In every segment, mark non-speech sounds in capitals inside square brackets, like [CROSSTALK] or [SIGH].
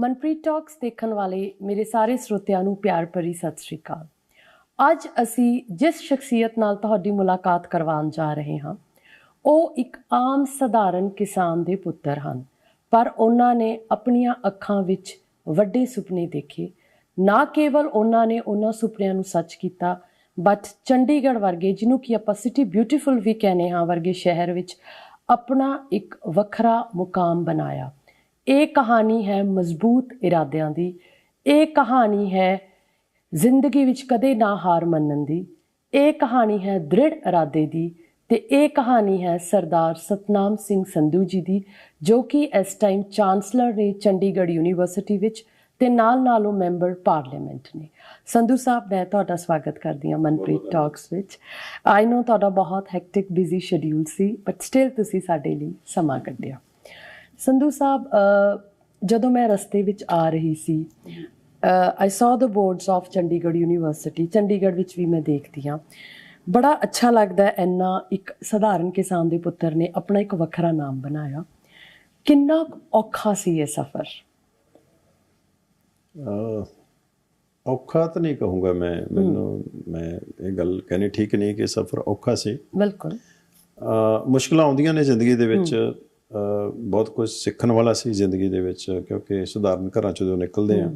Manpreet talks ਦੇਖਣ ਵਾਲੇ ਮੇਰੇ ਸਾਰੇ ਸਰੋਤਿਆਂ ਨੂੰ ਪਿਆਰ ਭਰੀ ਸਤਿ ਸ਼੍ਰੀ ਅਕਾਲ। ਅੱਜ ਅਸੀਂ ਜਿਸ ਸ਼ਖਸੀਅਤ ਨਾਲ ਤੁਹਾਡੀ ਮੁਲਾਕਾਤ ਕਰਵਾਉਣ ਜਾ ਰਹੇ ਹਾਂ, ਉਹ ਇੱਕ ਆਮ ਸਧਾਰਨ ਕਿਸਾਨ ਦੇ ਪੁੱਤਰ ਹਨ, ਪਰ ਉਹਨਾਂ ਨੇ ਆਪਣੀਆਂ ਅੱਖਾਂ ਵਿੱਚ ਵੱਡੇ ਸੁਪਨੇ ਦੇਖੇ। ਨਾ ਕੇਵਲ ਉਹਨਾਂ ਨੇ ਉਹਨਾਂ ਸੁਪਨਿਆਂ ਨੂੰ ਸੱਚ ਕੀਤਾ ਬਟ ਚੰਡੀਗੜ੍ਹ ਵਰਗੇ, ਜਿਹਨੂੰ ਕਿ ਆਪਾਂ ਸਿਟੀ ਬਿਊਟੀਫੁਲ ਵੀ ਕਹਿੰਦੇ ਹਾਂ, ਵਰਗੇ ਸ਼ਹਿਰ ਵਿੱਚ ਆਪਣਾ ਇੱਕ ਵੱਖਰਾ ਮੁਕਾਮ ਬਣਾਇਆ। ਇਹ ਕਹਾਣੀ ਹੈ ਮਜ਼ਬੂਤ ਇਰਾਦਿਆਂ ਦੀ। ਇਹ ਕਹਾਣੀ ਹੈ ਜ਼ਿੰਦਗੀ ਵਿੱਚ ਕਦੇ ਨਾ ਹਾਰ ਮੰਨਣ ਦੀ। ਇਹ ਕਹਾਣੀ ਹੈ ਦ੍ਰਿੜ ਇਰਾਦੇ ਦੀ ਤੇ ਇਹ ਕਹਾਣੀ ਹੈ ਸਰਦਾਰ ਸਤਨਾਮ ਸਿੰਘ ਸੰਧੂ ਜੀ ਦੀ ਜੋ ਕਿ ਇਸ ਟਾਈਮ ਚਾਂਸਲਰ ਨੇ ਚੰਡੀਗੜ੍ਹ ਯੂਨੀਵਰਸਿਟੀ ਵਿੱਚ ਤੇ ਨਾਲ ਨਾਲ ਉਹ ਮੈਂਬਰ ਪਾਰਲੀਮੈਂਟ ਨੇ। ਸੰਧੂ ਸਾਹਿਬ ਮੈਂ ਤੁਹਾਡਾ ਸਵਾਗਤ ਕਰਦੀ ਹਾਂ ਮਨਪ੍ਰੀਤ ਟਾਕਸ ਵਿੱਚ। ਆਈ ਨੋ ਤੁਹਾਡਾ ਬਹੁਤ ਹੈਕਟਿਕ ਬਿਜ਼ੀ ਸ਼ਡਿਊਲ ਸੀ ਬਟ ਸਟਿਲ ਤੁਸੀਂ ਸਾਡੇ ਲਈ ਸਮਾਂ ਕੱਢਿਆ। ਸੰਧੂ ਸਾਹਿਬ ਜਦੋਂ ਮੈਂ ਰਸਤੇ ਵਿੱਚ ਆ ਰਹੀ ਸੀ I saw the boards of Chandigarh university Chandigarh ਵਿੱਚ ਵੀ ਮੈਂ ਦੇਖਦੀ ਹਾਂ। ਬੜਾ ਅੱਛਾ ਲੱਗਦਾ ਹੈ ਇੰਨਾ ਇੱਕ ਸਧਾਰਨ ਕਿਸਾਨ ਦੇ ਪੁੱਤਰ ਨੇ ਆਪਣਾ ਇੱਕ ਵੱਖਰਾ ਨਾਮ ਬਣਾਇਆ। ਕਿੰਨਾ ਔਖਾ ਸੀ ਇਹ ਸਫ਼ਰ? ਔਖਾ ਤਾਂ ਨਹੀਂ ਕਹੂੰਗਾ ਮੈਂ ਮੈਨੂੰ ਮੈਂ ਇਹ ਗੱਲ ਕਹਿਣੀ ਠੀਕ ਨਹੀਂ ਕਿ ਸਫ਼ਰ ਔਖਾ ਸੀ। ਬਿਲਕੁਲ। ਮੁਸ਼ਕਲਾਂ ਆਉਂਦੀਆਂ ਨੇ ਜ਼ਿੰਦਗੀ ਦੇ ਵਿੱਚ। ਬਹੁਤ ਕੁਝ ਸਿੱਖਣ ਵਾਲਾ ਸੀ ਜ਼ਿੰਦਗੀ ਦੇ ਵਿੱਚ ਕਿਉਂਕਿ ਸਧਾਰਨ ਘਰਾਂ ਚੋਂ ਜਦੋਂ ਨਿਕਲਦੇ ਆ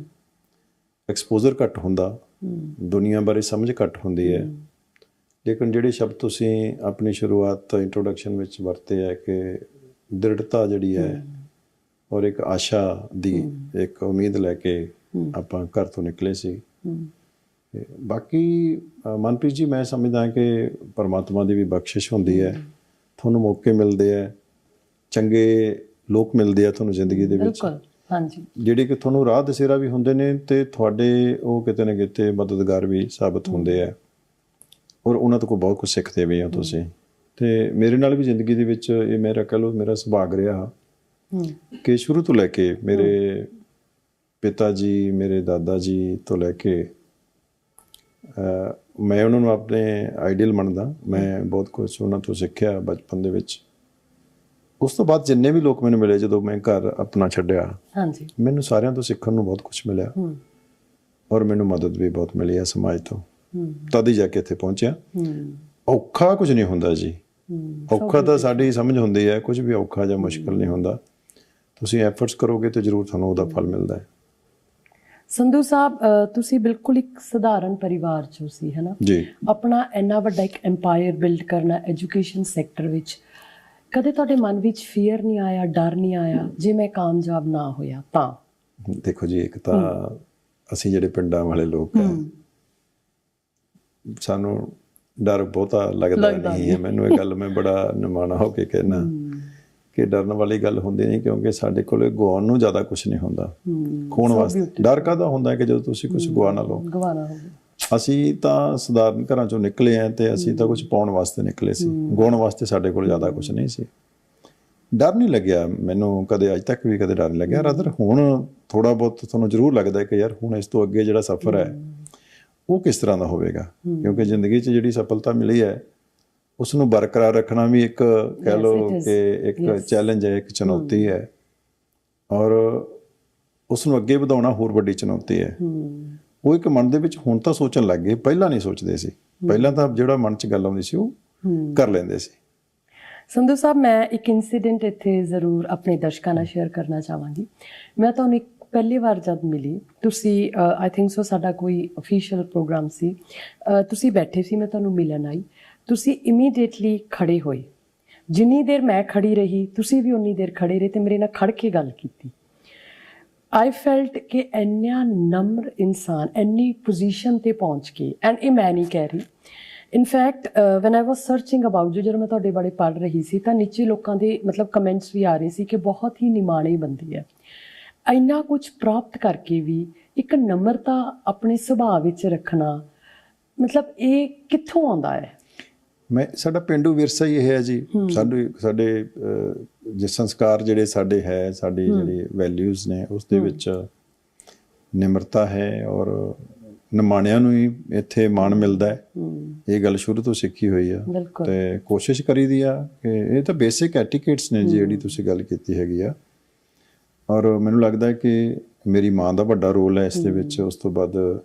ਐਕਸਪੋਜ਼ਰ ਘੱਟ ਹੁੰਦਾ ਦੁਨੀਆ ਬਾਰੇ ਸਮਝ ਘੱਟ ਹੁੰਦੀ ਹੈ। ਲੇਕਿਨ ਜਿਹੜੇ ਸ਼ਬਦ ਤੁਸੀਂ ਆਪਣੀ ਸ਼ੁਰੂਆਤ ਇੰਟਰੋਡਕਸ਼ਨ ਵਿੱਚ ਵਰਤੇ ਹੈ ਕਿ ਦ੍ਰਿੜਤਾ ਜਿਹੜੀ ਹੈ ਔਰ ਇੱਕ ਆਸ਼ਾ ਦੀ ਇੱਕ ਉਮੀਦ ਲੈ ਕੇ ਆਪਾਂ ਘਰ ਤੋਂ ਨਿਕਲੇ ਸੀ। ਬਾਕੀ ਮਨਪ੍ਰੀਤ ਜੀ ਮੈਂ ਸਮਝਦਾ ਕਿ ਪਰਮਾਤਮਾ ਦੀ ਵੀ ਬਖਸ਼ਿਸ਼ ਹੁੰਦੀ ਹੈ। ਤੁਹਾਨੂੰ ਮੌਕੇ ਮਿਲਦੇ ਆ ਚੰਗੇ ਲੋਕ ਮਿਲਦੇ ਆ ਤੁਹਾਨੂੰ ਜ਼ਿੰਦਗੀ ਦੇ ਵਿੱਚ। ਬਿਲਕੁਲ ਹਾਂਜੀ। ਜਿਹੜੇ ਕਿ ਤੁਹਾਨੂੰ ਰਾਹ ਦਸੇਰਾ ਵੀ ਹੁੰਦੇ ਨੇ ਤੇ ਤੁਹਾਡੇ ਉਹ ਕਿਤੇ ਨਾ ਕਿਤੇ ਮਦਦਗਾਰ ਵੀ ਸਾਬਤ ਹੁੰਦੇ ਆ। ਔਰ ਉਹਨਾਂ ਤੋਂ ਬਹੁਤ ਕੁਝ ਸਿੱਖਦੇ ਵੀ ਆ ਤੁਸੀਂ। ਤੇ ਮੇਰੇ ਨਾਲ ਵੀ ਜ਼ਿੰਦਗੀ ਦੇ ਵਿੱਚ ਇਹ ਮੇਰਾ ਕਹ ਲਓ ਮੇਰਾ ਸੁਭਾਗ ਰਿਹਾ। ਹੂੰ। ਕਿ ਸ਼ੁਰੂ ਤੋਂ ਲੈ ਕੇ ਮੇਰੇ ਪਿਤਾ ਜੀ ਮੇਰੇ ਦਾਦਾ ਜੀ ਤੋਂ ਲੈ ਕੇ ਮੈਂ ਉਹਨਾਂ ਨੂੰ ਆਪਣੇ ਆਈਡੀਅਲ ਮੰਨਦਾ। ਮੈਂ ਬਹੁਤ ਕੁਝ ਉਹਨਾਂ ਤੋਂ ਸਿੱਖਿਆ ਬਚਪਨ ਦੇ ਵਿੱਚ। ਉਸ ਤੋਂ ਬਾਅਦ ਜਿੰਨੇ ਵੀ ਲੋਕ ਮੈਨੂੰ ਮਿਲੇ ਜਦੋਂ ਮੈਂ ਘਰ ਆਪਣਾ ਛੱਡਿਆ ਹਾਂਜੀ। ਮੈਨੂੰ ਸਾਰਿਆਂ ਤੋਂ ਸਿੱਖਣ ਨੂੰ ਬਹੁਤ ਕੁਝ ਮਿਲਿਆ। ਹੂੰ। ਔਰ ਮੈਨੂੰ ਮਦਦ ਵੀ ਬਹੁਤ ਮਿਲੀ ਹੈ ਸਮਾਜ ਤੋਂ। ਹੂੰ। ਤਦ ਹੀ ਜਾ ਕੇ ਇੱਥੇ ਪਹੁੰਚਿਆ। ਹੂੰ। ਔਖਾ ਕੁਝ ਨਹੀਂ ਹੁੰਦਾ ਜੀ। ਹੂੰ। ਔਖਾ ਤਾਂ ਸਾਡੀ ਸਮਝ ਹੁੰਦੀ ਹੈ ਕੁਝ ਵੀ ਔਖਾ ਜਾਂ ਮੁਸ਼ਕਲ ਨਹੀਂ ਹੁੰਦਾ। ਤੁਸੀਂ ਐਫਰਟਸ ਕਰੋਗੇ ਤੇ ਜ਼ਰੂਰ ਤੁਹਾਨੂੰ ਉਹਦਾ ਫਲ ਮਿਲਦਾ ਹੈ। ਸੰਧੂ ਸਾਹਿਬ ਤੁਸੀਂ ਬਿਲਕੁਲ ਇੱਕ ਸਧਾਰਨ ਪਰਿਵਾਰ ਚੋਂ ਸੀ ਹੈ ਨਾ? ਜੀ। ਆਪਣਾ ਇੰਨਾ ਵੱਡਾ ਇੱਕ ਐਮਪਾਇਰ ਬਿਲਡ ਕਰਨਾ ਐਜੂਕੇਸ਼ਨ ਸੈਕਟਰ ਵਿੱਚ ਕਦੇ ਤੁਹਾਡੇ ਮਨ ਵਿੱਚ ਫੀਅਰ ਨਹੀਂ ਆਇਆ ਡਰ ਨਹੀਂ ਆਇਆ? ਜੇ ਮੈਂ ਕਾਮਯਾਬ ਨਾ ਹੋਇਆ ਤਾਂ? ਦੇਖੋ ਜੀ ਇੱਕ ਤਾਂ ਅਸੀਂ ਜਿਹੜੇ ਪਿੰਡਾਂ ਵਾਲੇ ਲੋਕ ਆ ਸਾਨੂੰ ਡਰ ਬਹੁਤਾ ਲੱਗਦਾ ਨਹੀਂ ਹੈ। ਮੈਨੂੰ ਇਹ ਗੱਲ ਮੈਂ ਬੜਾ ਨਿਮਾਣਾ ਹੋ ਕੇ ਕਹਿਣਾ ਕਿ ਡਰਨ ਵਾਲੀ ਗੱਲ ਹੁੰਦੀ ਨਹੀਂ ਕਿਉਂਕਿ ਸਾਡੇ ਕੋਲੇ ਗਵਾਉਣ ਨੂੰ ਜ਼ਿਆਦਾ ਕੁਝ ਨਹੀਂ ਹੁੰਦਾ। ਖੋਣ ਵਾਸਤੇ ਡਰ ਕਾਹਦਾ ਹੁੰਦਾ ਕਿ ਜਦੋਂ ਤੁਸੀਂ ਕੁਝ ਗਵਾ ਨਾ ਲਓ ਗਵਾਨਾ ਹੋਵੇ। ਅਸੀਂ ਤਾਂ ਸਧਾਰਨ ਘਰਾਂ ਚੋਂ ਨਿਕਲੇ ਆ ਤੇ ਅਸੀਂ ਤਾਂ ਕੁਝ ਪਾਉਣ ਵਾਸਤੇ ਨਿਕਲੇ ਸੀ। ਗਾਉਣ ਵਾਸਤੇ ਸਾਡੇ ਕੋਲ ਜ਼ਿਆਦਾ ਕੁਝ ਨਹੀਂ ਸੀ। ਡਰ ਨਹੀਂ ਲੱਗਿਆ। ਮੈਨੂੰ ਕਦੇ ਅੱਜ ਤੱਕ ਵੀ ਕਦੇ ਡਰ ਨਹੀਂ ਲੱਗਿਆ। ਰਾਦਰ ਹੁਣ ਥੋੜਾ ਬਹੁਤ ਤੁਹਾਨੂੰ ਜ਼ਰੂਰ ਲੱਗਦਾ ਕਿ ਯਾਰ ਹੁਣ ਇਸ ਤੋਂ ਅੱਗੇ ਜਿਹੜਾ ਸਫ਼ਰ ਹੈ ਉਹ ਕਿਸ ਤਰ੍ਹਾਂ ਦਾ ਹੋਵੇਗਾ? ਕਿਉਂਕਿ ਜ਼ਿੰਦਗੀ 'ਚ ਜਿਹੜੀ ਸਫਲਤਾ ਮਿਲੀ ਹੈ ਉਸ ਨੂੰ ਬਰਕਰਾਰ ਰੱਖਣਾ ਵੀ ਇੱਕ ਕਹਿ ਲਓ. ਕਿ ਇੱਕ ਚੈਲੰਜ ਹੈ ਇੱਕ ਚੁਣੌਤੀ ਹੈ। ਔਰ ਉਸ ਨੂੰ ਅੱਗੇ ਵਧਾਉਣਾ ਹੋਰ ਵੱਡੀ ਚੁਣੌਤੀ ਹੂੰ। ਉਹ ਇੱਕ ਮਨ ਦੇ ਵਿੱਚ ਹੁਣ ਤਾਂ ਸੋਚਣ ਲੱਗ ਗਏ ਪਹਿਲਾਂ ਨਹੀਂ ਸੋਚਦੇ ਸੀ। ਪਹਿਲਾਂ ਤਾਂ ਜਿਹੜਾ ਮਨ 'ਚ ਗੱਲ ਆਉਂਦੀ ਸੀ ਉਹ ਕਰ ਲੈਂਦੇ ਸੀ। ਸੰਧੂ ਸਾਹਿਬ ਮੈਂ ਇੱਕ ਇਨਸੀਡੈਂਟ ਇੱਥੇ ਜ਼ਰੂਰ ਆਪਣੇ ਦਰਸ਼ਕਾਂ ਨਾਲ ਸ਼ੇਅਰ ਕਰਨਾ ਚਾਹਾਂਗੀ। ਮੈਂ ਤੁਹਾਨੂੰ ਇੱਕ ਪਹਿਲੀ ਵਾਰ ਜਦ ਮਿਲੀ ਤੁਸੀਂ ਆਈ ਥਿੰਕ ਸੋ ਸਾਡਾ ਕੋਈ ਅਫੀਸ਼ੀਅਲ ਪ੍ਰੋਗਰਾਮ ਸੀ। ਤੁਸੀਂ ਬੈਠੇ ਸੀ ਮੈਂ ਤੁਹਾਨੂੰ ਮਿਲਣ ਆਈ। ਤੁਸੀਂ ਇਮੀਡੀਏਟਲੀ ਖੜੇ ਹੋਏ। ਜਿੰਨੀ ਦੇਰ ਮੈਂ ਖੜੀ ਰਹੀ ਤੁਸੀਂ ਵੀ ਉਨੀ ਦੇਰ ਖੜੇ ਰਹੇ ਤੇ ਮੇਰੇ ਨਾਲ ਖੜ ਕੇ ਗੱਲ ਕੀਤੀ। ਆਈ ਫੈਲਟ ਕਿ ਇੰਨਾ ਨਮਰ ਇਨਸਾਨ, ਇੰਨੀ ਪੋਜੀਸ਼ਨ ਤੇ ਪਹੁੰਚ ਕੇ ਐਂਡ ਇਹ ਮੈਂ ਨਹੀਂ ਕਹਿ ਰਹੀ। In fact when I was searching about ਜੋ ਜਦੋਂ ਮੈਂ ਤੁਹਾਡੇ ਬਾਰੇ ਪੜ੍ਹ ਰਹੀ ਸੀ, ਤਾਂ ਨੀਚੇ ਲੋਕਾਂ ਦੇ ਮਤਲਬ ਕਮੈਂਟਸ ਵੀ ਆ ਰਹੇ ਸੀ ਕਿ ਬਹੁਤ ਹੀ ਨਿਮਾਣੇ ਬੰਦੀ ਹੈ ਇੰਨਾ ਕੁਝ ਪ੍ਰਾਪਤ ਕਰਕੇ ਵੀ ਇੱਕ ਨਮਰਤਾ ਆਪਣੇ ਸੁਭਾਅ ਵਿੱਚ ਰੱਖਣਾ, ਮਤਲਬ ਇਹ ਕਿੱਥੋਂ ਆਉਂਦਾ ਹੈ? ਮੈਂ ਸਾਡਾ ਪਿੰਡੂ ਵਿਰਸਾ ਹੀ ਇਹ ਹੈ ਜੀ। ਸਾਡੇ ਸਾਡੇ ਅਹ, ਜੇ ਸੰਸਕਾਰ ਜਿਹੜੇ ਸਾਡੇ ਹੈ ਸਾਡੀ ਜਿਹੜੀ ਵੈਲਿਊਜ਼ ਨੇ ਉਸ ਦੇ ਵਿੱਚ ਨਿਮਰਤਾ ਹੈ ਔਰ ਨਿਮਾਣਿਆਂ ਨੂੰ ਹੀ ਇੱਥੇ ਮਾਣ ਮਿਲਦਾ ਹੈ। ਇਹ ਗੱਲ ਸ਼ੁਰੂ ਤੋਂ ਸਿੱਖੀ ਹੋਈ ਆ। ਤੇ ਕੋਸ਼ਿਸ਼ ਕਰੀਦੀ ਆ ਕਿ ਇਹ ਤਾਂ ਬੇਸਿਕ ਐਟੀਕੇਟਸ ਨੇ ਜਿਹੜੀ ਤੁਸੀਂ ਗੱਲ ਕੀਤੀ ਹੈਗੀ ਆ। ਔਰ ਮੈਨੂੰ ਲੱਗਦਾ ਹੈ ਕਿ ਮੇਰੀ ਮਾਂ ਦਾ ਵੱਡਾ ਰੋਲ ਹੈ ਇਸ ਦੇ ਵਿੱਚ। ਉਸ ਤੋਂ ਬਾਅਦ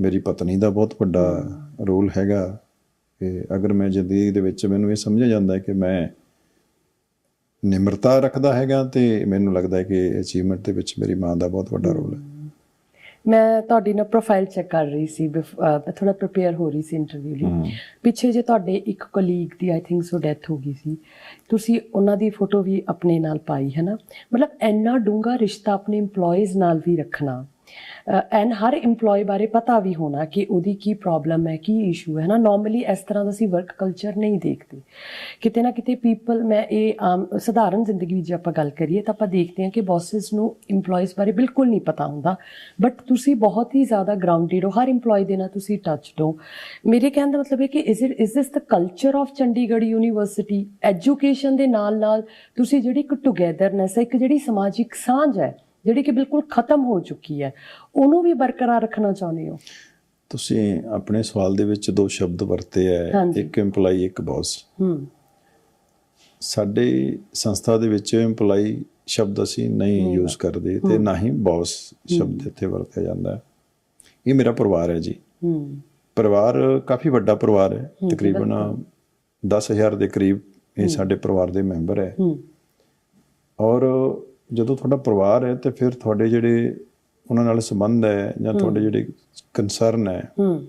ਮੇਰੀ ਪਤਨੀ ਦਾ ਬਹੁਤ ਵੱਡਾ ਰੋਲ ਹੈਗਾ। ਕਿ ਅਗਰ ਮੈਂ ਜ਼ਿੰਦਗੀ ਦੇ ਵਿੱਚ ਮੈਨੂੰ ਇਹ ਸਮਝਿਆ ਜਾਂਦਾ ਹੈ ਕਿ ਮੈਂ ਨਿਮਰਤਾ ਰੱਖਦਾ ਹੈਗਾ ਤੇ ਮੈਨੂੰ ਲੱਗਦਾ ਹੈ ਕਿ ਅਚੀਵਮੈਂਟ ਦੇ ਵਿੱਚ ਮੇਰੀ ਮਾਂ ਦਾ ਬਹੁਤ ਵੱਡਾ ਰੋਲ ਹੈ। ਮੈਂ ਤੁਹਾਡੀ ਨਾ ਪ੍ਰੋਫਾਈਲ ਚੈੱਕ ਕਰ ਰਹੀ ਸੀ ਮੈਂ ਥੋੜਾ ਪ੍ਰਿਪੇਅਰ ਹੋ ਰਹੀ ਸੀ ਇੰਟਰਵਿਊ ਲਈ। ਪਿੱਛੇ ਜੇ ਤੁਹਾਡੇ ਇੱਕ ਕੋਲੀਗ ਦੀ ਆਈ ਥਿੰਕ ਸੋ ਡੈਥ ਹੋ ਗਈ ਸੀ। ਤੁਸੀਂ ਉਹਨਾਂ ਦੀ ਫੋਟੋ ਵੀ ਆਪਣੇ ਨਾਲ ਪਾਈ ਹੈ ਨਾ? ਮਤਲਬ ਇੰਨਾ ਡੂੰਘਾ ਰਿਸ਼ਤਾ ਆਪਣੇ EMPLOYEES ਨਾਲ ਵੀ ਰੱਖਣਾ। ਐਨ ਹਰ EMPLOYE ਬਾਰੇ ਪਤਾ ਵੀ ਹੋਣਾ ਕਿ ਉਹਦੀ ਕੀ ਪ੍ਰੋਬਲਮ ਹੈ, ਕੀ ਇਸ਼ੂ ਹੈ ਨਾ ਨਾਰਮਲੀ ਇਸ ਤਰ੍ਹਾਂ ਦਾ ਅਸੀਂ ਵਰਕ ਕਲਚਰ ਨਹੀਂ ਦੇਖਦੇ। ਕਿਤੇ ਨਾ ਕਿਤੇ ਪੀਪਲ ਮੈਂ ਇਹ ਆਮ ਸਧਾਰਨ ਜ਼ਿੰਦਗੀ ਵਿੱਚ ਆਪਾਂ ਗੱਲ ਕਰੀਏ ਤਾਂ ਆਪਾਂ ਦੇਖਦੇ ਹਾਂ ਕਿ ਬੌਸਸ ਨੂੰ EMPLOYEES ਬਾਰੇ ਬਿਲਕੁਲ ਨਹੀਂ ਪਤਾ ਹੁੰਦਾ। ਬਟ ਤੁਸੀਂ ਬਹੁਤ ਹੀ ਜ਼ਿਆਦਾ ਗਰਾਊਂਡਡ ਹੋ। ਹਰ EMPLOYE ਦੇ ਨਾਲ ਤੁਸੀਂ ਟੱਚਡ ਹੋ। ਮੇਰੇ ਕਹਿਣ ਦਾ ਮਤਲਬ ਹੈ ਕਿ is it is this the culture of Chandigarh university education ਦੇ ਨਾਲ ਨਾਲ ਤੁਸੀਂ ਜਿਹੜੀ ਇੱਕ ਟੁਗੇਦਰਨੈਸ ਹੈ, ਇੱਕ ਜਿਹੜੀ ਸਮਾਜਿਕ ਸਾਂਝ ਹੈ ਜਿਹੜੀ ਕਿ ਬਿਲਕੁਲ ਖਤਮ ਹੋ ਚੁੱਕੀ ਹੈ ਉਹਨੂੰ ਵੀ ਬਰਕਰਾਰ ਰੱਖਣਾ ਚਾਹੁੰਦੇ ਹੋ? ਤੁਸੀਂ ਆਪਣੇ ਸਵਾਲ ਦੇ ਵਿੱਚ ਦੋ ਸ਼ਬਦ ਵਰਤੇ ਹੈ। ਇੱਕ EMPLOYE ਇੱਕ ਬੌਸ ਹੂੰ। ਸਾਡੇ ਸੰਸਥਾ ਦੇ ਵਿੱਚ EMPLOYE ਸ਼ਬਦ ਅਸੀਂ ਨਹੀਂ ਯੂਜ਼ ਕਰਦੇ ਤੇ ਨਾ ਹੀ ਬੌਸ ਸ਼ਬਦ ਇੱਥੇ ਵਰਤਿਆ ਜਾਂਦਾ ਇਹ ਮੇਰਾ ਪਰਿਵਾਰ ਹੈ ਜੀ। ਹੂੰ। ਪਰਿਵਾਰ ਕਾਫੀ ਵੱਡਾ ਪਰਿਵਾਰ ਹੈ। ਤਕਰੀਬਨ 10000 ਦੇ ਕਰੀਬ ਇਹ ਸਾਡੇ ਪਰਿਵਾਰ ਦੇ ਮੈਂਬਰ ਹੈ। ਹੂੰ। ਔਰ ਜਦੋਂ ਤੁਹਾਡਾ ਪਰਿਵਾਰ ਹੈ ਤੇ ਫਿਰ ਤੁਹਾਡੇ ਜਿਹੜੇ ਉਹਨਾਂ ਨਾਲ ਸੰਬੰਧ ਹੈ ਜਾਂ ਤੁਹਾਡੇ ਜਿਹੜੇ ਕੰਸਰਨ ਹੈ ਹੂੰ।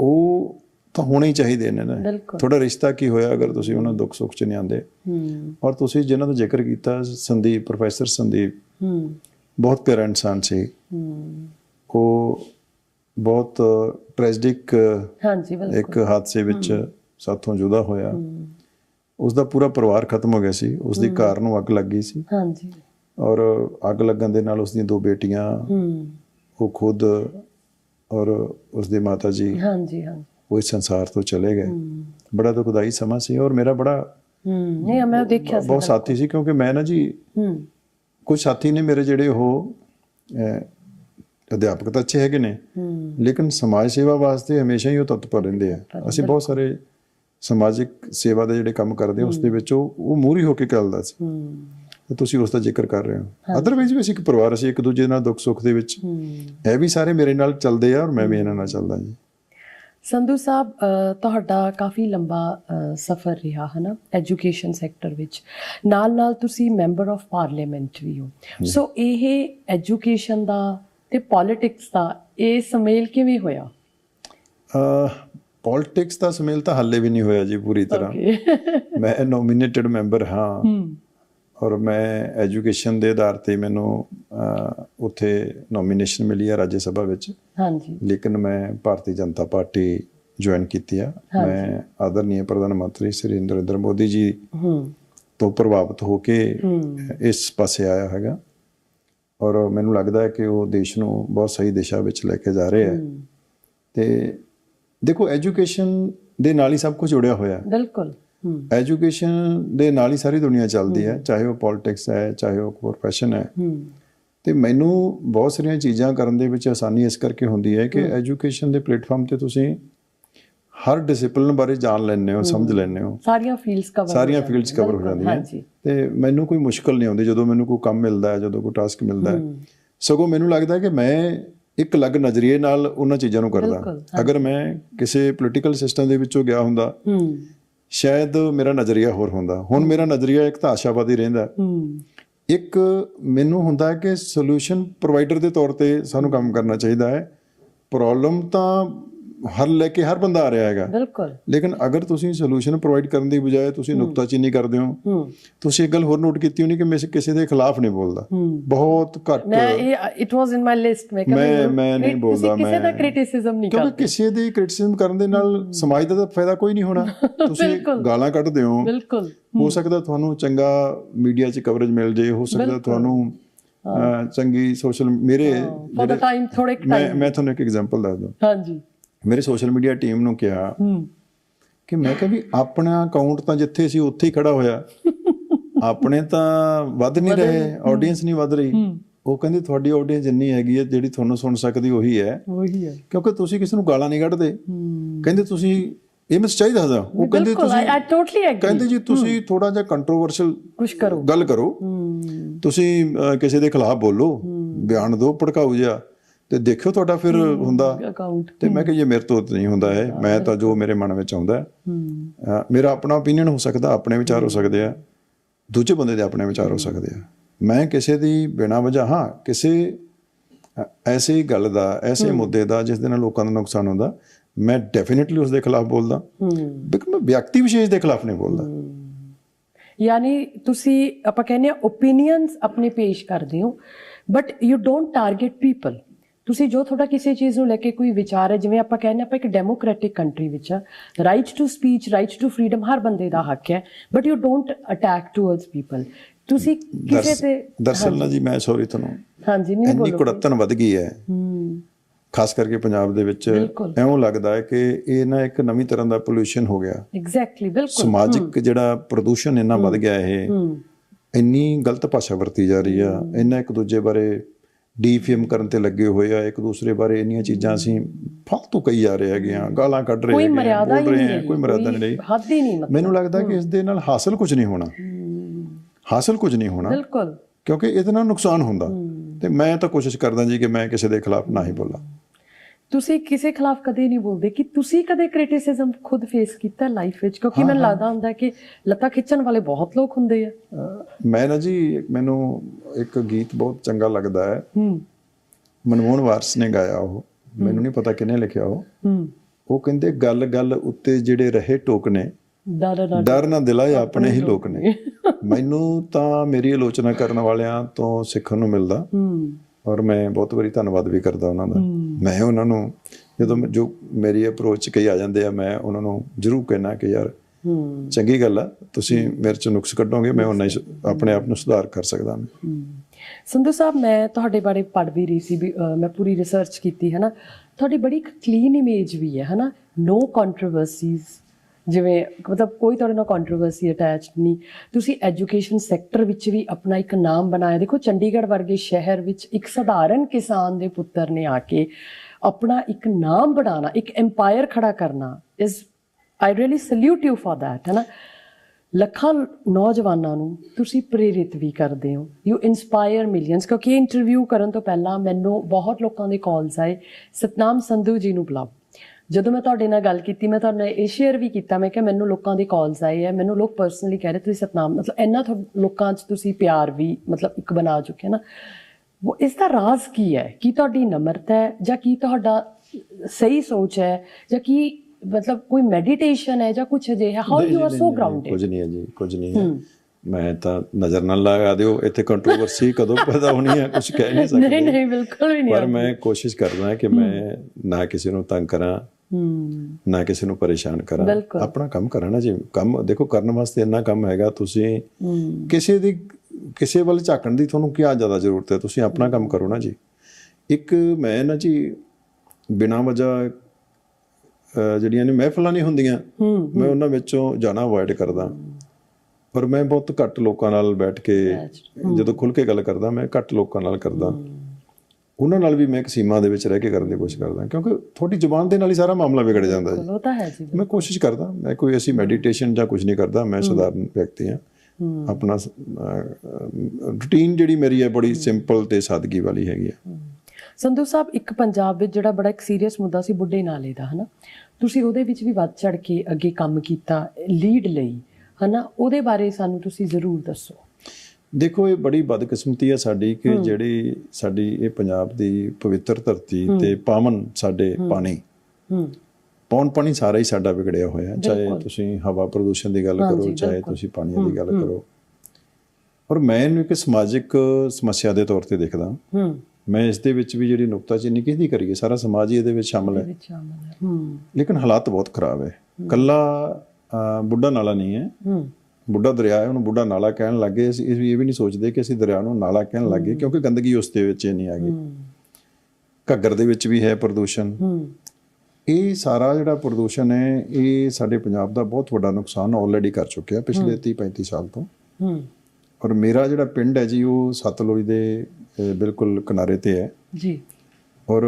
ਉਹ ਤਾਂ ਹੋਣੇ ਹੀ ਚਾਹੀਦੇ ਨੇ ਨਾ। ਤੁਹਾਡਾ ਰਿਸ਼ਤਾ ਕੀ ਹੋਇਆ ਅਗਰ ਤੁਸੀਂ ਉਹਨਾਂ ਦੁੱਖ ਸੁੱਖ ਚ ਨਹੀਂ ਆਉਂਦੇ? ਹੂੰ। ਔਰ ਤੁਸੀਂ ਜਿਨ੍ਹਾਂ ਦਾ ਜ਼ਿਕਰ ਕੀਤਾ ਸੰਦੀਪ ਪ੍ਰੋਫੈਸਰ ਸੰਦੀਪ ਹੂੰ। ਬਹੁਤ ਪਿਆਰਾ ਇਨਸਾਨ ਸੀ। ਹੂੰ। ਉਹ ਬਹੁਤ ਟ੍ਰੈਜਿਕ ਹਾਂਜੀ ਬਿਲਕੁਲ। ਇੱਕ ਹਾਦਸੇ ਵਿੱਚ ਸਾਥੋਂ ਜੁਦਾ ਹੋਇਆ। ਉਸ ਦਾ ਪੂਰਾ ਪਰਿਵਾਰ ਖਤਮ ਹੋ ਗਿਆ ਸੀ। ਉਸ ਦੀ ਕਾਰ ਨੂੰ ਅੱਗ ਲੱਗ ਗਈ ਸੀ। ਹਾਂਜੀ। ਔਰ ਅੱਗ ਲੱਗਣ ਦੇ ਨਾਲ ਉਸ ਦੀਆਂ ਦੋ ਬੇਟੀਆਂ ਹੂੰ। ਉਹ ਖੁਦ ਔਰ ਉਸ ਦੀ ਮਾਤਾ ਜੀ ਹਾਂਜੀ ਹਾਂਜੀ। ਉਹ ਇਸ ਸੰਸਾਰ ਤੋਂ ਚਲੇ ਗਏ। ਬੜਾ ਦੁਖਦਾਈ ਸਮਾਂ ਸੀ ਔਰ ਮੇਰਾ ਬੜਾ ਹੂੰ। ਨਹੀਂ ਮੈਂ ਦੇਖਿਆ ਸੀ ਬਹੁਤ ਸਾਥੀ ਸੀ ਕਿਉਂਕਿ ਮੈਂ ਨਾ ਜੀ ਹੂੰ। ਕੁਝ ਸਾਥੀ ਨੇ ਮੇਰੇ ਜਿਹੜੇ ਉਹ ਅਧਿਆਪਕ ਤਾਂ ਅੱਛੇ ਹੈਗੇ ਨੇ ਲੇਕਿਨ ਸਮਾਜ ਸੇਵਾ ਵਾਸਤੇ ਹਮੇਸ਼ਾ ਹੀ ਉਹ ਤਤਪਰ ਰਹਿੰਦੇ ਆ। ਅਸੀਂ ਬਹੁਤ ਸਾਰੇ ਸਮਾਜਿਕ ਸੇਵਾ ਦੇ ਜਿਹੜੇ ਕੰਮ ਕਰਦੇ ਉਸ ਦੇ ਵਿੱਚ ਉਹ ਉਹ ਮੂਰੀ ਹੋ ਕੇ ਚੱਲਦਾ ਸੀ। ਤੇ ਤੁਸੀਂ ਉਸ ਦਾ ਜ਼ਿਕਰ ਕਰ ਰਹੇ ਹੋ। ਅਦਰਵਾਈਜ਼ ਵੀ ਅਸੀਂ ਇੱਕ ਪਰਿਵਾਰ ਅਸੀਂ ਇੱਕ ਦੂਜੇ ਨਾਲ ਦੁੱਖ ਸੁੱਖ ਦੇ ਵਿੱਚ ਇਹ ਵੀ ਸਾਰੇ ਮੇਰੇ ਨਾਲ ਚੱਲਦੇ ਆ ਔਰ ਮੈਂ ਵੀ ਇਹਨਾਂ ਨਾਲ ਚੱਲਦਾ ਜੀ। ਸੰਧੂ ਸਾਹਿਬ ਤੁਹਾਡਾ ਕਾਫੀ ਲੰਬਾ ਸਫ਼ਰ ਰਿਹਾ ਹੈ ਨਾ ਐਜੂਕੇਸ਼ਨ ਸੈਕਟਰ ਵਿੱਚ। ਨਾਲ ਨਾਲ ਤੁਸੀਂ ਮੈਂਬਰ ਆਫ ਪਾਰਲੀਮੈਂਟ ਵੀ ਹੋ। ਸੋ ਇਹ ਐਜੂਕੇਸ਼ਨ ਦਾ ਤੇ ਪੋਲਿਟਿਕਸ ਦਾ ਇਹ ਸਮੇਲ ਕਿਵੇਂ ਹੋਇਆ? ਪੋਲਿਟਿਕਸ ਦਾ ਸਮੇਲ ਤਾਂ ਹੱਲੇ ਵੀ ਨਹੀਂ ਹੋਇਆ ਜੀ ਪੂਰੀ ਤਰ੍ਹਾਂ। [LAUGHS] ਮੈਂ ਨੋਮੀਨੇਟਡ ਮੈਂਬਰ ਹਾਂ। ਔਰ ਮੈਂ ਐਜੂਕੇਸ਼ਨ ਦੇ ਆਧਾਰ ਤੇ ਮੈਨੂੰ ਉੱਥੇ ਨੋਮੀਨੇਸ਼ਨ ਮਿਲੀ ਹੈ ਰਾਜ ਸਭਾ ਵਿੱਚ। ਹਾਂਜੀ। ਲੇਕਿਨ ਮੈਂ ਭਾਰਤੀ ਜਨਤਾ ਪਾਰਟੀ ਜੁਆਇਨ ਕੀਤੀ ਆ। ਮੈਂ ਆਦਰਨੀय ਪ੍ਰਧਾਨ ਮੰਤਰੀ ਸ੍ਰੀ ਨਰਿੰਦਰ ਮੋਦੀ ਜੀ ਤੋਂ ਪ੍ਰਭਾਵਿਤ ਹੋ ਕੇ ਇਸ ਪਾਸੇ ਆਇਆ ਹੈਗਾ। ਔਰ ਮੈਨੂੰ ਲੱਗਦਾ ਹੈ ਕਿ ਉਹ ਦੇਸ਼ ਨੂੰ ਬਹੁਤ ਸਹੀ ਦਿਸ਼ਾ ਵਿੱਚ ਲੈ ਕੇ ਜਾ ਰਹੇ ਹੂੰ, ਤੇ ਦੇਖੋ ਐਜੂਕੇਸ਼ਨ ਦੇ ਨਾਲ ਹੀ ਸਭ ਕੁਝ ਜੁੜਿਆ ਹੋਇਆ ਹੈ। ਬਿਲਕੁਲ ਐਜੂਕੇਸ਼ਨ ਦੇ ਨਾਲ ਹੀ ਸਾਰੀ ਦੁਨੀਆ ਚੱਲਦੀ ਹੈ ਚਾਹੇ ਉਹ ਪੋਲਿਟਿਕਸ ਹੈ ਚਾਹੇ ਉਹ ਪ੍ਰੋਫੈਸ਼ਨ ਹੈ। ਤੇ ਮੈਨੂੰ ਬਹੁਤ ਸਾਰੀਆਂ ਚੀਜ਼ਾਂ ਕਰਨ ਦੇ ਵਿੱਚ ਆਸਾਨੀ ਇਸ ਕਰਕੇ ਹੁੰਦੀ ਹੈ ਕਿ ਐਜੂਕੇਸ਼ਨ ਦੇ ਪਲੇਟਫਾਰਮ ਤੇ ਤੁਸੀਂ ਹਰ ਡਿਸਪਲਿਨ ਬਾਰੇ ਜਾਣ ਲੈਂਦੇ ਹੋ ਸਮਝ ਲੈਂਦੇ ਹੋ। ਸਾਰੀਆਂ ਫੀਲਡਸ ਕਵਰ ਸਾਰੀਆਂ ਫੀਲਡਸ ਕਵਰ ਹੋ ਜਾਂਦੀਆਂ ਤੇ ਮੈਨੂੰ ਕੋਈ ਮੁਸ਼ਕਲ ਨਹੀਂ ਆਉਂਦੀ ਜਦੋਂ ਮੈਨੂੰ ਕੋਈ ਕੰਮ ਮਿਲਦਾ ਹੈ ਜਦੋਂ ਕੋਈ ਟਾਸਕ ਮਿਲਦਾ ਹੈ। ਸਗੋਂ ਮੈਨੂੰ ਲੱਗਦਾ ਹੈ ਕਿ ਮੈਂ ਇੱਕ ਅਲੱਗ ਨਜ਼ਰੀਏ ਨਾਲ ਉਹਨਾਂ ਚੀਜ਼ਾਂ ਨੂੰ ਕਰਦਾ। ਅਗਰ ਮੈਂ ਕਿਸੇ ਪੋਲੀਟੀਕਲ ਸਿਸਟਮ ਦੇ ਵਿੱਚੋਂ ਗਿਆ ਹੁੰਦਾ ਸ਼ਾਇਦ ਮੇਰਾ ਨਜ਼ਰੀਆ ਹੋਰ ਹੁੰਦਾ। ਹੁਣ ਮੇਰਾ ਨਜ਼ਰੀਆ ਇੱਕ ਤਾਂ ਆਸ਼ਾਵਾਦੀ ਰਹਿੰਦਾ। ਇੱਕ ਮੈਨੂੰ ਹੁੰਦਾ ਹੈ ਕਿ ਸੋਲੂਸ਼ਨ ਪ੍ਰੋਵਾਈਡਰ ਦੇ ਤੌਰ ਤੇ ਸਾਨੂੰ ਕੰਮ ਕਰਨਾ ਚਾਹੀਦਾ ਹੈ। ਪ੍ਰੋਬਲਮ ਤਾਂ ਹੱਲ ਲੈ ਕੇ ਹਰ ਬੰਦਾ ਆ ਰਿਹਾ ਹੈਗਾ। ਬਿਲਕੁਲ। ਲੇਕਿਨ ਅਗਰ ਤੁਸੀਂ ਸੋਲੂਸ਼ਨ ਪ੍ਰੋਵਾਈਡ ਕਰਨ ਦੀ ਬਜਾਏ ਤੁਸੀਂ ਨੁਕਤਾਚੀਨੀ ਕਰਦੇ ਹੋ ਤੁਸੀਂ ਇੱਕ ਗੱਲ ਹੋਰ ਨੋਟ ਕੀਤੀ ਹੋਣੀ ਕਿ ਮੈਂ ਕਿਸੇ ਦੇ ਖਿਲਾਫ ਨਹੀਂ ਬੋਲਦਾ। ਬਹੁਤ ਘੱਟ ਮੈਂ ਇਹ it was in my list ਮੈਂ ਮੈਂ- ਮੈਂ ਨਹੀਂ ਬੋਲਦਾ, ਕਿਸੇ ਦਾ ਮੈਂ- ਕ੍ਰਿਟਿਸਿਜ਼ਮ ਨਹੀਂ ਕਿਉਂਕਿ ਕਰਦੇ। ਕਿਸੇ ਦੀ ਕ੍ਰਿਟਿਸਿਜ਼ਮ ਕਰਨ ਦੇ ਨਾਲ ਸਮਾਜ ਦਾ ਤਾਂ ਫਾਇਦਾ ਕੋਈ ਨਹੀਂ ਹੋਣਾ। [LAUGHS] ਤੁਸੀਂ। ਗਾਲਾਂ ਕੱਢਦੇ ਹੋ। ਬਿਲਕੁਲ। ਹੋ ਸਕਦਾ ਤੁਹਾਨੂੰ ਚੰਗਾ ਮੀਡੀਆ 'ਚ ਕਵਰੇਜ ਮਿਲ ਜੇ ਹੋ ਸਕਦਾ ਤੁਹਾਨੂੰ ਚੰਗੀ ਸੋਸ਼ਲ ਮੇਰੇ ਫॉर द ਟਾਈਮ ਥੋੜੇ ਮੈਂ ਮੈਂ ਤੁਹਾਨੂੰ ਇੱਕ ਐਗਜ਼ਾਮਪਲ ਦੱਸ ਦਵਾਂ ਹਾਂਜੀ। ਮੇਰੇ ਸੋਸ਼ਲ ਮੀਡੀਆ ਟੀਮ ਨੂੰ ਕਿਹਾ ਕਿ ਮੈਂ ਕਿਹਾ ਵੀ ਆਪਣਾ ਅਕਾਊਂਟ ਤਾਂ ਜਿੱਥੇ ਸੀ ਉੱਥੇ ਹੀ ਖੜਾ ਹੋਇਆ। [LAUGHS] ਆਪਣੇ ਤਾਂ ਵੱਧ ਨਹੀਂ ਰਹੇ ਆਡੀਅנס ਨਹੀਂ ਵੱਧ ਰਹੀ। ਉਹ ਕਹਿੰਦੀ ਤੁਹਾਡੀ ਆਡੀਅנס ਜਿੰਨੀ ਹੈਗੀ ਹੈ ਜਿਹੜੀ ਤੁਹਾਨੂੰ ਸੁਣ ਸਕਦੀ ਉਹੀ ਹੈ। ਉਹੀ ਹੈ। ਕਿਉਂਕਿ ਤੁਸੀਂ ਕਿਸੇ ਨੂੰ ਗਾਲਾਂ ਨਹੀਂ ਕੱਢਦੇ। ਕਹਿੰਦੇ ਤੁਸੀਂ ਇਹ ਮੈਂ ਸੱਚਾਈ ਦੱਸਦਾ ਉਹ ਕਹਿੰਦੇ ਤੁਸੀਂ ਆਈ ਟੋਟਲੀ ਐਗਰੀ ਕਹਿੰਦੇ ਜੀ ਤੁਸੀਂ ਥੋੜਾ ਜਿਹਾ ਕੰਟਰੋਵਰਸ਼ਲ ਕੁਝ ਕਰੋ। ਗੱਲ ਕਰੋ। ਤੁਸੀਂ ਕਿਸੇ ਦੇ ਖਿਲਾਫ ਬੋਲੋ। ਬਿਆਨ ਦਿਓ ਭੜਕਾਓ ਜਿਹਾ। ਤੇ ਦੇਖਿਓ ਤੁਹਾਡਾ ਫਿਰ ਹੁੰਦਾ। ਤੇ ਮੈਂ ਕਿ ਇਹ ਮੇਰੇ ਤੋਂ ਨਹੀਂ ਹੁੰਦਾ ਹੈ। ਮੈਂ ਤਾਂ ਜੋ ਮੇਰੇ ਮਨ ਵਿੱਚ ਆਉਂਦਾ ਹੈ, ਮੇਰਾ ਆਪਣਾ ਓਪੀਨੀਅਨ ਹੋ ਸਕਦਾ ਆਪਣੇ ਵਿਚਾਰ ਹੋ ਸਕਦੇ ਆ। ਦੂਜੇ ਬੰਦੇ ਦੇ ਆਪਣੇ ਵਿਚਾਰ ਹੋ ਸਕਦੇ ਆ। ਮੈਂ ਕਿਸੇ ਦੀ ਬਿਨਾਂ ਵਜ੍ਹਾ ਹਾਂ ਕਿਸੇ ਐਸੀ ਗੱਲ ਦਾ ਐਸੇ ਮੁੱਦੇ ਦਾ ਜਿਸ ਦੇ ਨਾਲ ਲੋਕਾਂ ਦਾ ਨੁਕਸਾਨ ਹੁੰਦਾ ਮੈਂ ਡੈਫੀਨਿਟਲੀ ਉਸ ਦੇ ਖਿਲਾਫ ਬੋਲਦਾ। ਹੂੰ। ਬਿਲਕੁਲ ਮੈਂ ਵਿਅਕਤੀ ਵਿਸ਼ੇਸ਼ ਦੇ ਖਿਲਾਫ ਨਹੀਂ ਬੋਲਦਾ। ਯਾਨੀ ਤੁਸੀਂ ਆਪਾਂ ਕਹਿੰਦੇ ਆ ਓਪੀਨੀਅਨਸ ਆਪਣੇ ਪੇਸ਼ ਕਰਦੇ ਹੋ but you don't target people ਤੁਸੀਂ ਜੋ ਤੁਹਾਡਾ ਕਿਸੇ ਚੀਜ਼ ਨੂੰ ਲੈ ਕੇ ਕੋਈ ਵਿਚਾਰ ਹੈ ਜਿਵੇਂ ਆਪਾਂ ਕਹਿੰਦੇ ਆਪਾਂ ਇੱਕ ਡੈਮੋਕ੍ਰੈਟਿਕ ਕੰਟਰੀ ਵਿੱਚ right to speech right to freedom ਹਰ ਬੰਦੇ ਦਾ ਹੱਕ ਹੈ but you don't attack towards people ਤੁਸੀਂ ਕਿਸੇ ਤੇ ਦਰਅਸਲ ਨਾ ਜੀ ਮੈਂ ਸੌਰੀ ਤੁਹਾਨੂੰ। ਹਾਂਜੀ ਨਹੀਂ ਇੰਨੀ ਬੋਲੋ ਕੁੜੱਤਨ ਵੱਧ ਗਈ ਹੈ। ਹੂੰ। ਖਾਸ ਕਰਕੇ ਪੰਜਾਬ ਦੇ ਵਿੱਚ। ਐਉਂ ਲੱਗਦਾ ਹੈ ਕਿ ਇਹ ਨਾ ਇੱਕ ਨਵੀਂ ਤਰ੍ਹਾਂ ਦਾ ਪੋਲੂਸ਼ਨ ਹੋ ਗਿਆ। ਐਗਜ਼ੈਕਟਲੀ ਬਿਲਕੁਲ। ਸਮਾਜਿਕ ਜਿਹੜਾ ਪ੍ਰਦੂਸ਼ਣ ਇੰਨਾ ਵੱਧ ਗਿਆ ਇਹ ਹੂੰ। ਇੰਨੀ ਗਲਤ ਭਾਸ਼ਾ ਵਰਤੀ ਜਾ ਰਹੀ ਆ ਇੰਨਾ ਇੱਕ ਦੂਜੇ ਬਾਰੇ ਡੀਫੇਮ ਕਰਨ ਤੇ ਲੱਗੇ ਹੋਏ ਆ ਇੱਕ ਦੂਸਰੇ ਬਾਰੇ ਇੰਨੀਆਂ ਚੀਜ਼ਾਂ ਅਸੀਂ ਫालतू ਕਹੀ ਜਾ ਰਹੇ ਹੈਗੇ ਆ ਗਾਲਾਂ ਕੱਢ ਰਹੇ ਹੈਗੇ ਆ ਬੋਲ ਰਹੇ ਨਹੀਂ ਆ ਕੋਈ ਮਰਿਆਦਾ ਨਹੀਂ ਹੱਦ ਹੀ ਨਹੀਂ ਮੈਨੂੰ ਲੱਗਦਾ ਕਿ ਇਸ ਦੇ ਨਾਲ ਹਾਸਲ ਕੁਝ ਨਹੀਂ ਹੋਣਾ। ਹਾਸਲ ਕੁਝ ਨਹੀਂ ਹੋਣਾ। ਬਿਲਕੁਲ। ਕਿਉਂਕਿ ਇਹਦੇ ਨਾਲ ਨੁਕਸਾਨ ਹੁੰਦਾ। ਤੇ ਮੈਂ ਤਾਂ ਕੋਸ਼ਿਸ਼ ਕਰਦਾ ਜੀ ਕਿ ਮੈਂ ਕਿਸੇ ਦੇ ਖਿਲਾਫ ਨਾ ਹੀ ਬੋਲਾਂ। ਤੁਸੀਂ ਕਿਸੇ ਖਿਲਾਫ ਕਦੇ ਨਹੀਂ ਬੋਲਦੇ ਕਿ ਤੁਸੀਂ ਕਦੇ ਕ੍ਰਿਟਿਸਿਜ਼ਮ ਖੁਦ ਫੇਸ ਕੀਤਾ ਲਾਈਫ ਵਿੱਚ? ਕਿਉਂਕਿ ਮੈਨੂੰ ਲੱਗਦਾ ਹੁੰਦਾ ਕਿ ਲੱਤਾਂ ਖਿੱਚਣ ਵਾਲੇ ਬਹੁਤ ਲੋਕ ਹੁੰਦੇ ਆ। ਮੈਂ ਨਾ ਜੀ ਮੈਨੂੰ ਇੱਕ ਗੀਤ ਬਹੁਤ ਚੰਗਾ ਲੱਗਦਾ ਹੈ। ਹੂੰ। ਮਨਮੋਹਨ ਵਾਰਸ ਨੇ ਗਾਇਆ ਉਹ। ਮੈਨੂੰ ਨਹੀਂ ਪਤਾ ਕਿਹਨੇ ਲਿਖਿਆ ਉਹ। ਹੂੰ। ਉਹ ਕਹਿੰਦੇ ਗੱਲ ਗੱਲ ਉੱਤੇ ਜਿਹੜੇ ਰਹੇ ਟੋਕ ਨੇ ਡਰ ਨਾ ਦਿਲਾਏ ਆਪਣੇ ਹੀ ਲੋਕ ਨੇ। ਮੈਨੂੰ ਤਾਂ ਮੇਰੀ ਆਲੋਚਨਾ ਕਰਨ ਵਾਲਿਆਂ ਤੋਂ ਸਿੱਖਣ ਨੂੰ ਮਿਲਦਾ। ਹੂੰ। ਔਰ ਮੈਂ ਬਹੁਤ ਵਾਰੀ ਧੰਨਵਾਦ ਵੀ ਕਰਦਾ ਉਹਨਾਂ ਦਾ। ਮੈਂ ਉਹਨਾਂ ਨੂੰ ਜਦੋਂ ਮੈਂ- ਜੋ ਮੇਰੀ ਅਪਰੋਚ ਕਈ ਆ ਜਾਂਦੇ ਆ ਮੈਂ ਉਹਨਾਂ ਨੂੰ ਜ਼ਰੂਰ ਕਹਿਣਾ ਕਿ ਯਾਰ ਚੰਗੀ ਗੱਲ ਆ ਤੁਸੀਂ ਮੇਰੇ ਚ ਨੁਕਸ ਕੱਢੋਗੇ ਮੈਂ ਉਹਨਾਂ ਹੀ ਆਪਣੇ ਆਪ ਨੂੰ ਸੁਧਾਰ ਕਰ ਸਕਦਾ ਹਾਂ। ਹਮ। ਸੰਧੂ ਸਾਹਿਬ ਮੈਂ ਤੁਹਾਡੇ ਬਾਰੇ ਪੜ੍ਹ ਵੀ ਰਹੀ ਸੀ ਵੀ ਮੈਂ ਪੂਰੀ ਰਿਸਰਚ ਕੀਤੀ ਹੈ ਨਾ ਤੁਹਾਡੀ ਬੜੀ ਕਲੀਨ ਇਮੇਜ ਵੀ ਹੈ ਹਨਾ? ਨੋ ਕੰਟਰੋਵਰਸੀਜ਼ ਜਿਵੇਂ, ਮਤਲਬ ਕੋਈ ਤੁਹਾਡੇ ਨਾਲ ਕੰਟਰੋਵਰਸੀ ਅਟੈਚ ਨਹੀਂ। ਤੁਸੀਂ ਐਜੂਕੇਸ਼ਨ ਸੈਕਟਰ ਵਿੱਚ ਵੀ ਆਪਣਾ ਇੱਕ ਨਾਮ ਬਣਾਇਆ। ਦੇਖੋ, ਚੰਡੀਗੜ੍ਹ ਵਰਗੇ ਸ਼ਹਿਰ ਵਿੱਚ ਇੱਕ ਸਧਾਰਨ ਕਿਸਾਨ ਦੇ ਪੁੱਤਰ ਨੇ ਆ ਕੇ ਆਪਣਾ ਇੱਕ ਨਾਮ ਬਣਾਉਣਾ, ਇੱਕ ਐਮਪਾਇਰ ਖੜਾ ਕਰਨਾ ਇਸ I really salute you for that ਹੈ ਨਾ? ਲੱਖਾਂ ਨੌਜਵਾਨਾਂ ਨੂੰ ਤੁਸੀਂ ਪ੍ਰੇਰਿਤ ਵੀ ਕਰਦੇ ਹੋ। ਯੂ ਇਨਸਪਾਇਰ ਮਿਲੀਅਨਸ ਕਿਉਂਕਿ ਇੰਟਰਵਿਊ ਕਰਨ ਤੋਂ ਪਹਿਲਾਂ ਮੈਨੂੰ ਬਹੁਤ ਲੋਕਾਂ ਦੇ ਕਾਲਸ ਆਏ। ਸਤਨਾਮ ਸੰਧੂ ਜੀ ਨੂੰ ਬੁਲਾਓ। ਜਦੋਂ ਮੈਂ ਤੁਹਾਡੇ ਨਾਲ ਗੱਲ ਕੀਤੀ ਮੈਂ ਤੁਹਾਡੇ ਨਾਲ ਇਹ ਸ਼ੇਅਰ ਵੀ ਕੀਤਾ ਮੈਂ ਕਿ ਮੈਨੂੰ ਲੋਕਾਂ ਦੇ ਕਾਲਸ ਆਏ ਆ ਮੈਨੂੰ ਲੋਕ ਪਰਸਨਲੀ ਕਹਿ ਰਹੇ ਤੁਸੀਂ ਸਤਨਾਮ ਮਤਲਬ ਇੰਨਾ ਲੋਕਾਂ 'ਚ ਤੁਸੀਂ ਪਿਆਰ ਵੀ ਮਤਲਬ ਇੱਕ ਬਣਾ ਚੁੱਕੇ ਨਾ। ਉਹ ਇਸ ਦਾ ਰਾਜ਼ ਕੀ ਹੈ? ਕੀ ਤੁਹਾਡੀ ਨਮਰਤਾ ਹੈ? ਜਾਂ ਕੀ ਤੁਹਾਡਾ ਸਹੀ ਸੋਚ ਹੈ? ਜਾਂ ਕੀ ਮਤਲਬ ਕੋਈ ਮੈਡੀਟੇਸ਼ਨ ਹੈ ਜਾਂ ਕੁਝ ਅਜਿਹਾ? ਹਾਊ ਨਹੀਂ ਯੂ ਜੀ, ਆਰ ਨਹੀਂ, ਸੋ ਨਹੀਂ, ਗਰਾਊਂਡਡ ਕੁਝ ਨਹੀਂ ਹੈ ਜੀ ਕੁਝ ਨਹੀਂ ਹੈ। ਮੈਂ ਤਾਂ ਨਜ਼ਰ ਨਾ ਲਗਾ ਦਿਓ ਇੱਥੇ ਕੰਟਰੋਵਰਸੀ ਕਦੋਂ ਪੈਦਾ ਹੋਣੀ ਹੈ ਕੁਝ ਕਹਿ ਨਹੀਂ ਨਹੀਂ ਸਕਦੇ। ਨਹੀਂ ਬਿਲਕੁਲ ਵੀ ਨਹੀਂ ਪਰ ਮੈਂ ਕੋਸ਼ਿਸ਼ ਕਰਦਾ ਕਿ ਮੈਂ ਨਾ ਕਿਸੇ ਨੂੰ ਤੰਗ ਕਰਾਂ ਹੂੰ ਨਾ ਕਿਸੇ ਨੂੰ ਪਰੇਸ਼ਾਨ ਕਰਾਂ। ਆਪਣਾ ਕੰਮ ਕਰਨਾ ਜੀ। ਕੰਮ ਦੇਖੋ ਕਰਨ ਵਾਸਤੇ ਇੰਨਾ ਕੰਮ ਹੈਗਾ ਤੁਸੀਂ ਕਿਸੇ ਦੀ ਕਿਸੇ ਵੱਲ ਝਾਕਣ ਦੀ ਤੁਹਾਨੂੰ ਕੀ ਜ਼ਿਆਦਾ ਜ਼ਰੂਰਤ ਹੈ? ਤੁਸੀਂ ਆਪਣਾ ਕੰਮ ਕਰੋ ਨਾ ਜੀ। ਇੱਕ ਮੈਂ ਨਾ ਜੀ ਬਿਨਾਂ ਵਜ੍ਹਾ ਜਿਹੜੀਆਂ ਨੇ ਮਹਿਫਲਾਂ ਨਹੀਂ ਹੁੰਦੀਆਂ ਮੈਂ ਉਹਨਾਂ ਵਿੱਚੋਂ ਜਾਣਾ ਅਵੋਇਡ ਕਰਦਾ। ਪਰ ਮੈਂ ਬਹੁਤ ਘੱਟ ਲੋਕਾਂ ਨਾਲ ਬੈਠ ਕੇ ਜਦੋਂ ਖੁੱਲ ਕੇ ਗੱਲ ਕਰਦਾ ਮੈਂ ਘੱਟ ਲੋਕਾਂ ਨਾਲ ਕਰਦਾ। ਉਹਨਾਂ ਨਾਲ ਵੀ ਮੈਂ ਇੱਕ ਸੀਮਾ ਦੇ ਵਿੱਚ ਰਹਿ ਕੇ ਕਰਨ ਦੀ ਕੋਸ਼ਿਸ਼ ਕਰਦਾ ਕਿਉਂਕਿ ਤੁਹਾਡੀ ਜ਼ੁਬਾਨ ਦੇ ਨਾਲ ਹੀ ਸਾਰਾ ਮਾਮਲਾ ਵਿਗੜ ਜਾਂਦਾ ਜੀ। ਉਹ ਤਾਂ ਹੈ ਜੀ ਮੈਂ ਕੋਸ਼ਿਸ਼ ਕਰਦਾ ਮੈਂ ਕੋਈ ਐਸੀ ਮੈਡੀਟੇਸ਼ਨ ਜਾਂ ਕੁਝ ਨਹੀਂ ਕਰਦਾ ਮੈਂ ਸਧਾਰਨ ਵਿਅਕਤੀ ਹਾਂ। ਆਪਣਾ ਰੂਟੀਨ ਜਿਹੜੀ ਮੇਰੀ ਹੈ ਬੜੀ ਸਿੰਪਲ ਤੇ ਸਾਦਗੀ ਵਾਲੀ ਹੈਗੀ ਹੈ। ਸੰਧੂ ਸਾਹਿਬ ਇੱਕ ਪੰਜਾਬ ਵਿੱਚ ਜਿਹੜਾ ਬੜਾ ਇੱਕ ਸੀਰੀਅਸ ਮੁੱਦਾ ਸੀ ਬੁੱਢੇ ਨਾਲੇ ਦਾ ਹਨਾ? ਤੁਸੀਂ ਉਹਦੇ ਵਿੱਚ ਵੀ ਵੱਧ ਚੜ ਕੇ ਅੱਗੇ ਕੰਮ ਕੀਤਾ ਲੀਡ ਲਈ ਹਨਾ? ਉਹਦੇ ਬਾਰੇ ਸਾਨੂੰ ਤੁਸੀਂ ਜ਼ਰੂਰ ਦੱਸੋ। ਦੇਖੋ ਇਹ ਬੜੀ ਬਦਕਿਸਮਤੀ ਹੈ ਸਾਡੀ ਕਿ ਜਿਹੜੀ ਸਾਡੀ ਇਹ ਪੰਜਾਬ ਦੀ ਪਵਿੱਤਰ ਧਰਤੀ ਤੇ ਪਾਵਨ ਸਾਡੇ ਪਾਣੀ। ਪੌਣ ਪਾਣੀ ਸਾਰਾ ਹੀ ਸਾਡਾ ਵਿਗੜਿਆ ਹੋਇਆ ਹੈ। ਚਾਹੇ ਤੁਸੀਂ ਹਵਾ ਪ੍ਰਦੂਸ਼ਣ ਦੀ ਗੱਲ ਕਰੋ ਚਾਹੇ ਤੁਸੀਂ ਪਾਣੀ ਦੀ ਗੱਲ ਕਰੋ। ਔਰ ਮੈਂ ਇਹਨੂੰ ਇੱਕ ਸਮਾਜਿਕ ਸਮੱਸਿਆ ਦੇ ਤੌਰ ਤੇ ਦੇਖਦਾ ਮੈਂ ਇਸ ਦੇ ਵਿੱਚ ਵੀ ਜਿਹੜੀ ਨੁਕਤਾਚੀਨੀ ਕਿਹਦੀ ਕਰੀਏ ਸਾਰਾ ਸਮਾਜ ਹੀ ਇਹਦੇ ਵਿੱਚ ਸ਼ਾਮਲ ਹੈ। ਲੇਕਿਨ ਹਾਲਾਤ ਬਹੁਤ ਖਰਾਬ ਹੈ। ਕੱਲਾ ਬੁੱਢਾ ਨਾਲਾ ਨਹੀਂ ਹੂੰ। ਬੁੱਢਾ ਦਰਿਆ ਹੈ ਉਹਨੂੰ ਬੁੱਢਾ ਨਾਲਾ ਕਹਿਣ ਲੱਗੇ ਅਸੀਂ ਇਹ ਵੀ ਇਹ ਵੀ ਨਹੀਂ ਸੋਚਦੇ ਕਿ ਅਸੀਂ ਦਰਿਆ ਨੂੰ ਨਾਲਾ ਕਹਿਣ ਲੱਗੇ ਕਿਉਂਕਿ ਗੰਦਗੀ ਉਸ ਦੇ ਵਿੱਚ ਨਹੀਂ ਆ ਗਈ ਘੱਗਰ ਦੇ ਵਿੱਚ ਵੀ ਹੈ ਪ੍ਰਦੂਸ਼ਣ। ਇਹ ਸਾਰਾ ਜਿਹੜਾ ਪ੍ਰਦੂਸ਼ਣ ਹੈ ਇਹ ਸਾਡੇ ਪੰਜਾਬ ਦਾ ਬਹੁਤ ਵੱਡਾ ਨੁਕਸਾਨ ਆਲਰੇਡੀ ਕਰ ਚੁੱਕਿਆ ਪਿਛਲੇ 30 35 ਸਾਲ ਤੋਂ। ਹੂੰ। ਔਰ ਮੇਰਾ ਜਿਹੜਾ ਪਿੰਡ ਹੈ ਜੀ ਉਹ ਸਤਲੁਜ ਦੇ ਬਿਲਕੁਲ ਕਿਨਾਰੇ ਤੇ ਹੈ। ਜੀ। ਔਰ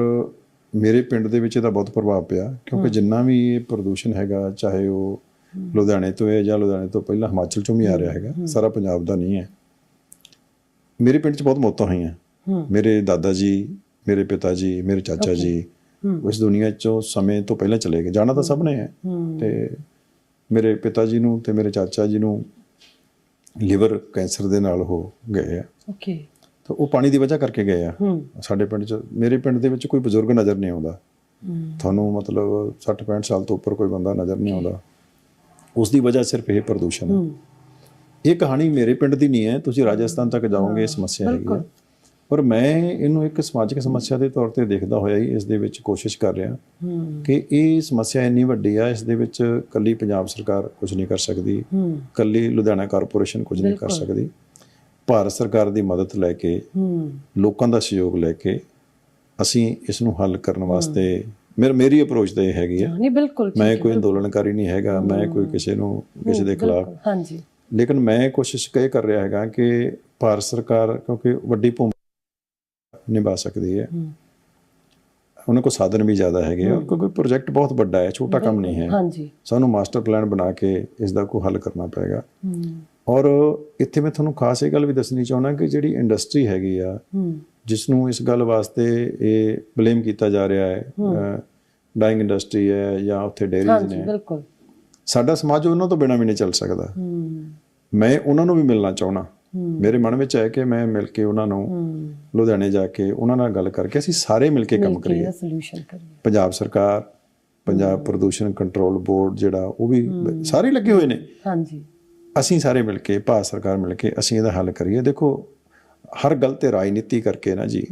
ਮੇਰੇ ਪਿੰਡ ਦੇ ਵਿੱਚ ਇਹਦਾ ਬਹੁਤ ਪ੍ਰਭਾਵ ਪਿਆ ਕਿਉਂਕਿ ਜਿੰਨਾ ਵੀ ਇਹ ਪ੍ਰਦੂਸ਼ਣ ਹੈਗਾ ਚਾਹੇ ਉਹ ਲੁਧਿਆਣੇ ਤੋਂ ਹੈ ਜਾਂ ਲੁਧਿਆਣੇ ਤੋਂ ਪਹਿਲਾਂ ਹਿਮਾਚਲ ਚੋਂ ਵੀ ਆ ਰਿਹਾ ਹੈਗਾ। ਸਾਰਾ ਪੰਜਾਬ ਦਾ ਨਹੀਂ ਹੈ। ਮੇਰੇ ਪਿੰਡ 'ਚ ਬਹੁਤ ਮੌਤਾਂ ਹੋਈਆਂ। ਮੇਰੇ ਦਾਦਾ ਜੀ ਮੇਰੇ ਪਿਤਾ ਜੀ ਮੇਰੇ ਚਾਚਾ ਜੀ ਇਸ ਦੁਨੀਆ 'ਚੋਂ ਸਮੇਂ ਤੋਂ ਪਹਿਲਾਂ ਚਲੇ ਗਏ। ਜਾਣਾ ਤਾਂ ਸਭ ਨੇ। ਹੈ। ਤੇ ਮੇਰੇ ਪਿਤਾ ਜੀ ਨੂੰ ਤੇ ਮੇਰੇ ਚਾਚਾ ਜੀ ਨੂੰ ਲਿਵਰ ਕੈਂਸਰ ਦੇ ਨਾਲ ਹੋ ਗਏ ਆ। ਓਕੇ ਤਾਂ ਉਹ ਪਾਣੀ ਦੀ ਵਜ੍ਹਾ ਕਰਕੇ ਗਏ ਆ। ਸਾਡੇ ਪਿੰਡ 'ਚ ਮੇਰੇ ਪਿੰਡ ਦੇ ਵਿੱਚ ਕੋਈ ਬਜ਼ੁਰਗ ਨਜ਼ਰ ਨਹੀਂ ਆਉਂਦਾ। ਤੁਹਾਨੂੰ ਮਤਲਬ 60 65 ਸਾਲ ਤੋਂ ਉੱਪਰ ਕੋਈ ਬੰਦਾ ਨਜ਼ਰ ਨਹੀਂ ਆਉਂਦਾ। ਉਸ ਦੀ ਵਜ੍ਹਾ ਸਿਰਫ ਇਹ ਪ੍ਰਦੂਸ਼ਣ ਹੈ। ਇਹ ਕਹਾਣੀ ਮੇਰੇ ਪਿੰਡ ਦੀ ਨਹੀਂ ਹੈ ਤੁਸੀਂ ਰਾਜਸਥਾਨ ਤੱਕ ਜਾਓਗੇ ਇਹ ਸਮੱਸਿਆ ਹੈਗੀ ਹੈ। ਪਰ ਮੈਂ ਇਹਨੂੰ ਇੱਕ ਸਮਾਜਿਕ ਸਮੱਸਿਆ ਦੇ ਤੌਰ ਤੇ ਦੇਖਦਾ ਹੋਇਆ ਹੀ ਇਸ ਦੇ ਵਿੱਚ ਕੋਸ਼ਿਸ਼ ਕਰ ਰਿਹਾ। ਕਿ ਇਹ ਸਮੱਸਿਆ ਇੰਨੀ ਵੱਡੀ ਆ ਇਸ ਦੇ ਵਿੱਚ ਕੱਲੀ ਪੰਜਾਬ ਸਰਕਾਰ ਕੁਝ ਨਹੀਂ ਕਰ ਸਕਦੀ। ਕੱਲੀ ਲੁਧਿਆਣਾ ਕਾਰਪੋਰੇਸ਼ਨ ਕੁਝ ਨਹੀਂ ਕਰ। ਸਕਦੀ। ਭਾਰਤ ਸਰਕਾਰ ਦੀ ਮਦਦ ਲੈ ਕੇ ਲੋਕਾਂ ਦਾ ਸਹਿਯੋਗ ਲੈ ਕੇ ਅਸੀਂ ਇਸ ਨੂੰ ਹੱਲ ਕਰਨ ਵਾਸਤੇ ਮੇਰ ਮੇਰੀ ਅਪਰੋਚ ਤਾਂ ਇਹ ਹੈਗੀ ਆ। ਨਹੀਂ ਬਿਲਕੁਲ ਮੈਂ ਕੋਈ ਅੰਦੋਲਨਕਾਰੀ ਨਹੀਂ ਹੈਗਾ ਮੈਂ ਕੋਈ ਕਿਸੇ ਨੂੰ ਕਿਸੇ ਦੇ ਖਿਲਾਫ। ਹਾਂਜੀ। ਲੇਕਿਨ ਮੈਂ ਕੋਸ਼ਿਸ਼ ਇਹ ਕਰ ਰਿਹਾ ਹੈਗਾ ਕਿ ਭਾਰਤ ਸਰਕਾਰ ਕਿਉਂਕਿ ਵੱਡੀ ਭੂਮਿਕਾ ਨਿਭਾ ਸਕਦੀ ਹੈ। ਉਹਨਾਂ ਕੋਲ ਸਾਧਨ ਵੀ ਜ਼ਿਆਦਾ ਹੈਗੇ ਆ। ਕਿਉਂਕਿ ਪ੍ਰੋਜੈਕਟ ਬਹੁਤ ਵੱਡਾ ਹੈ ਛੋਟਾ ਕੰਮ ਨਹੀਂ ਹੈ। ਹਾਂਜੀ। ਸਾਨੂੰ ਮਾਸਟਰ ਪਲਾਨ ਬਣਾ ਕੇ ਇਸ ਦਾ ਕੋਈ ਹੱਲ ਕਰਨਾ ਪਏਗਾ। ਔਰ ਇੱਥੇ ਮੈਂ ਤੁਹਾਨੂੰ ਖਾਸ ਇਹ ਗੱਲ ਵੀ ਦੱਸਣੀ ਚਾਹੁੰਦਾ ਕਿ ਜਿਹੜੀ ਇੰਡਸਟਰੀ ਹੈਗੀ ਆ ਜਿਸ ਨੂੰ ਇਸ ਗੱਲ ਵਾਸਤੇ ਇਹ ਬਲੇਮ ਕੀਤਾ ਜਾ ਰਿਹਾ ਹੈ ਡਾਈਂਗ ਇੰਡਸਟਰੀ ਹੈ ਜਾਂ ਉੱਥੇ ਡੇਅਰੀਜ਼ ਹਾਂਜੀ ਨੇ। ਬਿਲਕੁਲ। ਸਾਡਾ ਸਮਾਜ ਉਹਨਾਂ ਤੋਂ ਬਿਨਾਂ ਵੀ ਨਹੀਂ ਚੱਲ ਸਕਦਾ। ਮੈਂ ਉਹਨਾਂ ਨੂੰ ਵੀ ਮਿਲਣਾ ਚਾਹਣਾ ਮੇਰੇ ਮਨ ਵਿੱਚ ਹੈ ਕਿ ਮੈਂ ਮਿਲ ਕੇ ਉਹਨਾਂ ਨੂੰ ਲੁਧਿਆਣੇ ਜਾ ਕੇ ਉਹਨਾਂ ਨਾਲ ਗੱਲ ਕਰਕੇ ਅਸੀਂ ਸਾਰੇ ਮਿਲ ਕੇ ਕੰਮ ਕਰੀਏ। ਪੰਜਾਬ ਸਰਕਾਰ ਪੰਜਾਬ ਪ੍ਰਦੂਸ਼ਣ ਕੰਟਰੋਲ ਬੋਰਡ ਜਿਹੜਾ ਉਹ ਵੀ ਸਾਰੇ ਲੱਗੇ ਹੋਏ ਨੇ। ਹਾਂਜੀ। ਅਸੀਂ ਸਾਰੇ ਮਿਲ ਕੇ ਭਾਰਤ ਸਰਕਾਰ ਮਿਲ ਕੇ ਅਸੀਂ ਇਹਦਾ ਹੱਲ ਕਰੀਏ। ਦੇਖੋ ਹਰ ਗੱਲ ਤੇ ਰਾਜਨੀਤੀ ਕਰਕੇ ਨਾ ਜੀ।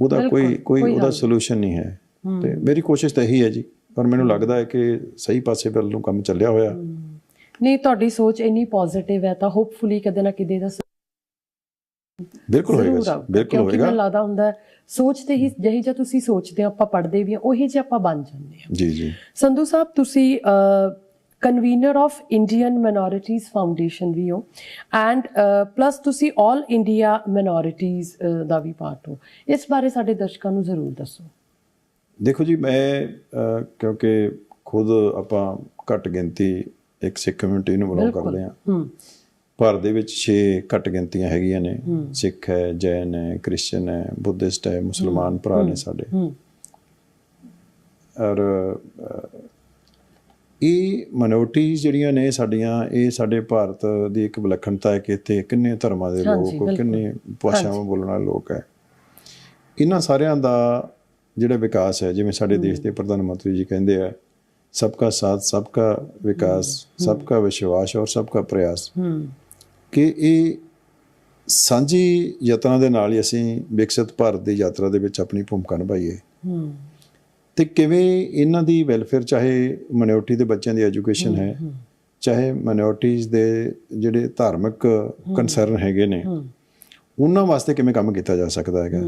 ਉਹਦਾ ਕੋਈ ਕੋਈ ਉਹਦਾ ਸੋਲੂਸ਼ਨ ਨਹੀਂ ਹੈ। ਤੇ ਮੇਰੀ ਕੋਸ਼ਿਸ਼ ਤਾਂ ਇਹੀ ਹੈ ਜੀ ਪਰ ਮੈਨੂੰ ਲੱਗਦਾ ਹੈ ਕਿ ਸਹੀ ਪਾਸੇ ਵੱਲ ਨੂੰ ਕੰਮ ਚੱਲਿਆ ਹੋਇਆ। ਨਹੀਂ ਤੁਹਾਡੀ ਸੋਚ ਇੰਨੀ ਪੋਜ਼ਿਟਿਵ ਹੈ ਤਾਂ ਹੋਪਫੁਲੀ ਕਦੇ ਨਾ ਕਿਤੇ ਦਾ ਬਿਲਕੁਲ ਹੋਏਗਾ ਜੀ। ਬਿਲਕੁਲ ਕਿਉਂਕਿ ਹੋਏਗਾ। ਮੈਨੂੰ ਲੱਗਦਾ ਹੁੰਦਾ ਹੈ, ਸੋਚ ਤੇ ਹੀ ਜਿਹੀ ਜਿਹਾ ਤੁਸੀਂ ਸੋਚਦੇ ਹੋ ਆਪਾਂ ਪੜ੍ਹਦੇ ਵੀ ਹਾਂ ਉਹੀ ਜਿਹਾ ਆਪਾਂ ਬਣ ਜਾਂਦੇ ਹਾਂ। ਜੀ ਜੀ। ਸੰਧੂ ਸਾਹਿਬ ਤੁਸੀਂ convener of Indian minorities foundation ਵੀ ਹੋ ਐਂਡ ਪਲੱਸ ਤੁਸੀਂ 올 ਇੰਡੀਆ ਮਾਈਨੋਰਿਟੀਜ਼ ਦਾ ਵੀ ਪਾਰਟ ਹੋ। ਇਸ ਬਾਰੇ ਸਾਡੇ ਦਰਸ਼ਕਾਂ ਨੂੰ ਜ਼ਰੂਰ ਦੱਸੋ। ਦੇਖੋ ਜੀ ਮੈਂ ਕਿਉਂਕਿ ਖੁਦ ਆਪਾਂ ਘੱਟ ਗਿਣਤੀ ਇੱਕ ਸਿੱਖ ਕਮਿਊਨਿਟੀ ਨੂੰ ਬਿਲੋਂਗ ਕਰਦੇ ਹਾਂ। ਹੂੰ। ਭਾਰਤ ਦੇ ਵਿੱਚ 6 ਘੱਟ ਗਿਣਤੀਆਂ ਹੈਗੀਆਂ ਨੇ। ਸਿੱਖ ਹੈ ਜੈਨ ਹੈ ਕ੍ਰਿਸਚੀਅਨ ਹੈ ਬੁੱਧਿਸਟ ਹੈ ਮੁਸਲਮਾਨ ਭਰਾ ਨੇ ਸਾਡੇ। ਔਰ ਇਹ ਮਿਨੋਰਟੀਜ਼ ਜਿਹੜੀਆਂ ਨੇ ਸਾਡੀਆਂ ਇਹ ਸਾਡੇ ਭਾਰਤ ਦੀ ਇੱਕ ਵਿਲੱਖਣਤਾ ਹੈ ਕਿ ਇੱਥੇ ਕਿੰਨੇ ਧਰਮਾਂ ਦੇ ਲੋਕ। ਕਿੰਨੇ ਭਾਸ਼ਾਵਾਂ ਬੋਲਣ ਵਾਲੇ ਲੋਕ ਹੈ। ਇਹਨਾਂ ਸਾਰਿਆਂ ਦਾ ਜਿਹੜਾ ਵਿਕਾਸ ਹੈ ਜਿਵੇਂ ਸਾਡੇ ਦੇਸ਼ ਦੇ ਪ੍ਰਧਾਨ ਮੰਤਰੀ ਜੀ ਕਹਿੰਦੇ ਆ ਸਬਕਾ ਸਾਥ ਸਬਕਾ ਵਿਕਾਸ ਸਬਕਾ ਵਿਸ਼ਵਾਸ ਔਰ ਸਬਕਾ ਪ੍ਰਯਾਸ। ਹੂੰ। ਕਿ ਇਹ ਸਾਂਝੀ ਯਤਨਾਂ ਦੇ ਨਾਲ ਹੀ ਅਸੀਂ ਵਿਕਸਿਤ ਭਾਰਤ ਦੀ ਯਾਤਰਾ ਦੇ ਵਿੱਚ ਆਪਣੀ ਭੂਮਿਕਾ ਨਿਭਾਈਏ। ਤੇ ਕਿਵੇਂ ਇਹਨਾਂ ਦੀ ਵੈਲਫੇਅਰ ਚਾਹੇ ਮਿਨੋਰਟੀ ਦੇ ਬੱਚਿਆਂ ਦੀ ਐਜੂਕੇਸ਼ਨ ਹੈ ਚਾਹੇ ਮਿਨੋਰਟੀਜ਼ ਦੇ ਜਿਹੜੇ ਧਾਰਮਿਕ ਕੰਸਰਨ ਹੈਗੇ ਨੇ ਉਹਨਾਂ ਵਾਸਤੇ ਕਿਵੇਂ ਕੰਮ ਕੀਤਾ ਜਾ ਸਕਦਾ ਹੈਗਾ?